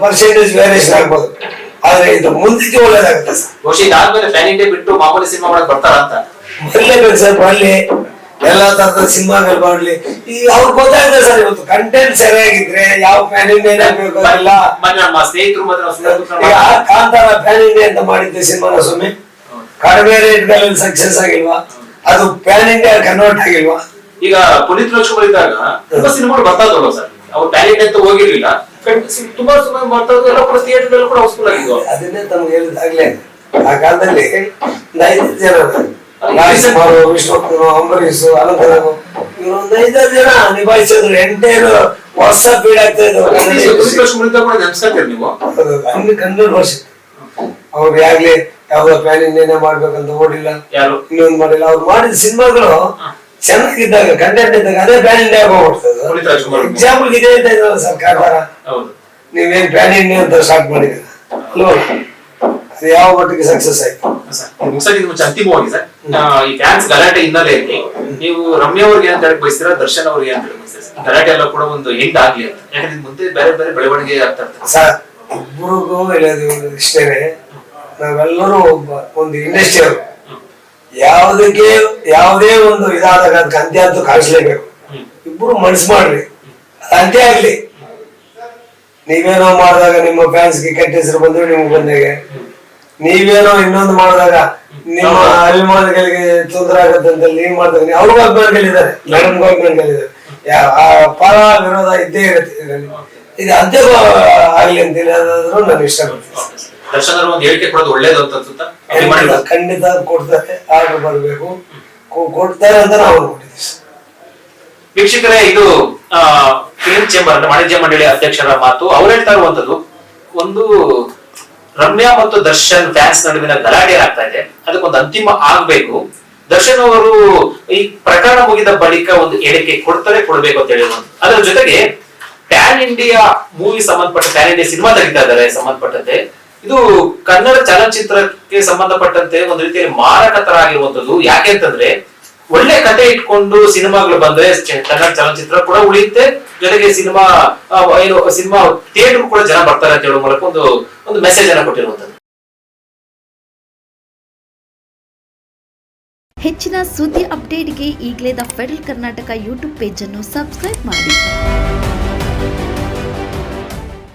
ಪರ್ಸೆಂಟೇಜ್ ವೇರಿಯೇಷನ್ ಆಗ್ಬೋದು. ಆದ್ರೆ ಇದು ಮುಂದಕ್ಕೆ ಒಳ್ಳೇದಾಗುತ್ತೆ ಸರ್. ಬಹುಶಃ ಇದಾದ್ಮೇಲೆ ಫ್ಯಾನ್ ಇಂಡಿಯಾ ಬಿಟ್ಟು ಮಾಮೂಲಿ ಸಿನಿಮಾ ಮಾಡಕ್ ಬರ್ತಾರ ಅಂತ ಬರ್ಲೇಬೇಕು ಸರ್ ಬರ್ಲಿ. ಎಲ್ಲಾ ತರದ ಸಿನಿಮಾಗಳು ಮಾಡ್ಲಿ. ಈ ಅವ್ರು ಗೊತ್ತಾಗಿದೆ ಸರ್ ಇವತ್ತು? ಕಂಟೆಂಟ್ ಸರಿಯಾಗಿದ್ರೆ ಯಾವ ಫ್ಯಾನ್ ಇಂಡಿಯಾ ಬೇಕಾಗಿಲ್ಲ ಸ್ನೇಹಿತರು ಕಾಂತಾರ ಫ್ಯಾನ್ ಇಂಡಿಯಾ ಅಂತ ಮಾಡಿದ್ದೆ ಸಿನಿಮಾನ ಸ್ವಾಮಿ ಕಡಿಮೆ ರೇಟ್ಗಳಲ್ಲಿ ಸಕ್ಸಸ್ ಆಗಿಲ್ವಾ? ಅದು ಪ್ಯಾನ್ ಇಂಡಿಯಾ ಕನ್ವರ್ಟ್ ಆಗಿಲ್ವಾ? ಈಗ ಪುನೀತ್ ರಾಜ್ಕುಮಾರ್ ಇದ್ದಾಗ ತುಂಬಾ ಸಿನಿಮಾಗಳು ಬರ್ತಾ ಇದ್ದಲ್ಲ ಸರ್? ಅವ್ರು ಟ್ಯಾಲೆಂಟ್ ಅಂತ ಹೋಗಿರ್ಲಿಲ್ಲ. ತುಂಬಾ ಸಿನಿಮಾ ಬರ್ತಾ ಇದ್ರು ಎಲ್ಲ ಕೂಡ ಥಿಯೇಟರ್ ಕೂಡ ಹೌಸ್ಫುಲ್ ಆಗಿದ್ವು. ಅದನ್ನೇ ತಮ್ಗೆ ಹೇಳಿದಾಗ್ಲೇ ಆ ಕಾಲದಲ್ಲಿ ನೈಜ ಜನ ರಾಜ್ಕುಮಾರ್ ವಿಷ್ಣು ಅಂಬರೀಷ್ ಅನಂತರಾಮ್ ಇವರು ಒಂದು ಐದಾರು ಜನ ನಿಭಾಯಿಸಿದ್ರು ಎಂಟೇನು ವರ್ಷ ಬೀಳಾಗ್ತಾ ಇದ್ರು. ಹಂಡ್ರೆಡ್ ವರ್ಷ. ಅವ್ರು ಯಾಗ್ಲಿ ಯಾವ್ದೋ ಪ್ಲಾನಿಂಗ್ ಏನೇ ಮಾಡ್ಬೇಕಂತ ಓಡಿಲ್ಲ. ಯಾರು? ಇನ್ನೊಂದು ಮಾಡಿಲ್ಲ. ಅವ್ರು ಮಾಡಿದ ಸಿನಿಮಾಗಳು ಚೆನ್ನಾಗಿದ್ದಾಗ ಕಂಟೆಂಟ್ ಇದ್ದಾಗ ಅದೇ ಪ್ಲಾನ್ ಇಂಡಿಯಾ ಹೋಗ್ಬಿಡ್ತದೆ. ಎಕ್ಸಾಂಪಲ್ ಇದೆ ಅಂತ ಇದ್ರಲ್ಲ ಸರ್ ಕಾರವಾರ. ನೀವೇನ್ ಪ್ಲಾನ್ ಇಂಡಿಯಾ ಅಂತ ಸ್ಟಾರ್ಟ್ ಅಲ್ವಾ? ಅದು ಯಾವ ಮಟ್ಟಿಗೆ ಸಕ್ಸಸ್ ಆಯ್ತು? ಸರ್ ಮುಗಿಸೋದಕ್ಕೆ ಮುಂಚೆ ಅಂತಿಮವಾಗಿ ಸರ್ ಈ ಫ್ಯಾನ್ಸ್ ಗಲಾಟೆ ಹಿನ್ನೆಲೆಯಲ್ಲಿ ನೀವು ರಮ್ಯ ಅವ್ರಿಗೆ ಅಂತ ಹೇಳಕ್ ಬಯಸ್ತೀರಾ ದರ್ಶನ್ ಅವ್ರಿಗೆ ಅಂತ ಹೇಳಕ್ ಬಯಸ್ತೀರಾ? ಗಲಾಟೆ ಎಲ್ಲ ಕೂಡ ಒಂದು ಎಂಡ್ ಆಗ್ಲಿ ಅಂತ. ಯಾಕಂದ್ರೆ ಮುಂದೆ ಬೇರೆ ಬೇರೆ ಬೆಳವಣಿಗೆ ಆಗ್ತಾ ಇರ್ತದೆ. ಸರ್ ಇಬ್ಬರಿಗೂ ಹೇಳೋದು ಇಷ್ಟೇನೆ. ನಾವೆಲ್ಲರೂ ಒಬ್ಬ ಒಂದು ಇಂಡಸ್ಟ್ರಿ ಅವರು. ಯಾವುದಕ್ಕೆ ಯಾವುದೇ ಒಂದು ಇದಾದಾಗ ಅದಕ್ಕೆ ಅಂತ್ಯ ಅಂತೂ ಕಾಣಿಸ್ಲೇಬೇಕು. ಇಬ್ಬರು ಮನಸ್ಸು ಮಾಡ್ರಿ. ಅದು ಅಂತ್ಯ ಆಗ್ಲಿ. ನೀವೇನೋ ಮಾಡಿದಾಗ ನಿಮ್ಮ ಫ್ಯಾನ್ಸ್ಗೆ ಕೆಟ್ಟ ಹೆಸರು ಬಂದ್ರೆ ನಿಮ್ಗೆ ಬಂದಾಗೆ. ನೀವೇನೋ ಇನ್ನೊಂದು ಮಾಡಿದಾಗ ನಿಮ್ಮ ಅಭಿಮಾನಿಗಳಿಗೆ ತೊಂದರೆ ಆಗುತ್ತೆ ಅಂತ ನೀವು ಮಾಡಿದಾಗ ಅವ್ರಿಗೂ ಅಭಿಮಾನಿಗಳಿದ್ದಾರೆ. ಮೇಡಮ್ಗೂ ಅಭಿಮಾನಿಗಳಿದ್ದಾರೆ ಪರ ವಿರೋಧ ಇದ್ದೇ ಇರುತ್ತೆ ಇದರಲ್ಲಿ. ಇದು ಅಂತ್ಯ ಆಗ್ಲಿ ಅಂತ ಹೇಳೋದಾದ್ರೂ ನಾನು ಇಷ್ಟಪಡ್ತೀನಿ. ದರ್ಶನ್ ಒಂದು ಹೇಳಿಕೆ ಕೊಡೋದು ಒಳ್ಳೇದು ಅಂತ ಅನ್ಸುತ್ತಾ? ಖಂಡಿತ ಕೊಡ್ತಾರೆ. ಆರ್ಡರ್ ಬರಬೇಕು. ಕೊಡ್ತಾರೆ ಅಂತ ನಾವು ಅನ್ಕೊಂಡಿದ್ದೀವಿ ಸರ್. ವೀಕ್ಷಕರೇ ಇದು ಫಿಲ್ಮ್ ಚೇಂಬರ್ ಅಂದ್ರೆ ವಾಣಿಜ್ಯ ಮಂಡಳಿ ಅಧ್ಯಕ್ಷರ ಮಾತು. ಅವ್ರು ಹೇಳ್ತಾ ಇರುವಂತದ್ದು ಒಂದು ರಮ್ಯಾ ಮತ್ತು ದರ್ಶನ್ ಫ್ಯಾನ್ಸ್ ನಡುವಿನ ಗಲಾಟೆ ಆಗ್ತಾ ಇದೆ. ಅದಕ್ಕೊಂದು ಅಂತಿಮ ಆಗ್ಬೇಕು. ದರ್ಶನ್ ಅವರು ಈ ಪ್ರಕರಣ ಮುಗಿದ ಬಳಿಕ ಒಂದು ಹೇಳಿಕೆ ಕೊಡ್ತಾರೆ, ಕೊಡ್ಬೇಕು ಅಂತ ಹೇಳಿದ್ರು. ಅದರ ಜೊತೆಗೆ ಪ್ಯಾನ್ ಇಂಡಿಯಾ ಮೂವಿ ಸಂಬಂಧಪಟ್ಟ ಪ್ಯಾನ್ ಇಂಡಿಯಾ ಸಿನಿಮಾ ತೆಗಿತಾ ಇದ್ದಾರೆ ಸಂಬಂಧಪಟ್ಟಂತೆ. ಇದು ಕನ್ನಡ ಚಲನಚಿತ್ರಕ್ಕೆ ಸಂಬಂಧಪಟ್ಟಂತೆ ಒಂದು ರೀತಿಯಲ್ಲಿ ಮಾರಾಟ ತರ ಆಗಿರುವಂತದ್ದು ಯಾಕೆ ಅಂತಂದ್ರೆ ಒಳ್ಳೆ ಕತೆ ಇಟ್ಕೊಂಡು ಸಿನಿಮಾಗಳು ಬಂದ್ರೆ ಕನ್ನಡ ಚಲನಚಿತ್ರ ಕೂಡ ಉಳಿಯುತ್ತೆ. ಜೊತೆಗೆ ಸಿನಿಮಾ ಏನು, ಸಿನಿಮಾ ಥಿಯೇಟರ್ ಕೂಡ ಜನ ಬರ್ತಾರೆ ಅಂತ ಹೇಳೋ ಮೂಲಕ ಒಂದು ಒಂದು ಮೆಸೇಜ್ ಅನ್ನ ಕೊಟ್ಟಿರುವಂತದ್ದು ಹೆಚ್ಚಿನ ಸುದ್ದಿ ಅಪ್ಡೇಟ್ಗೆ ಈಗಲೇ ದ ಫೆಡರಲ್ ಕರ್ನಾಟಕ ಯೂಟ್ಯೂಬ್ ಅನ್ನು ಸಬ್ಸ್ಕ್ರೈಬ್ ಮಾಡಿ.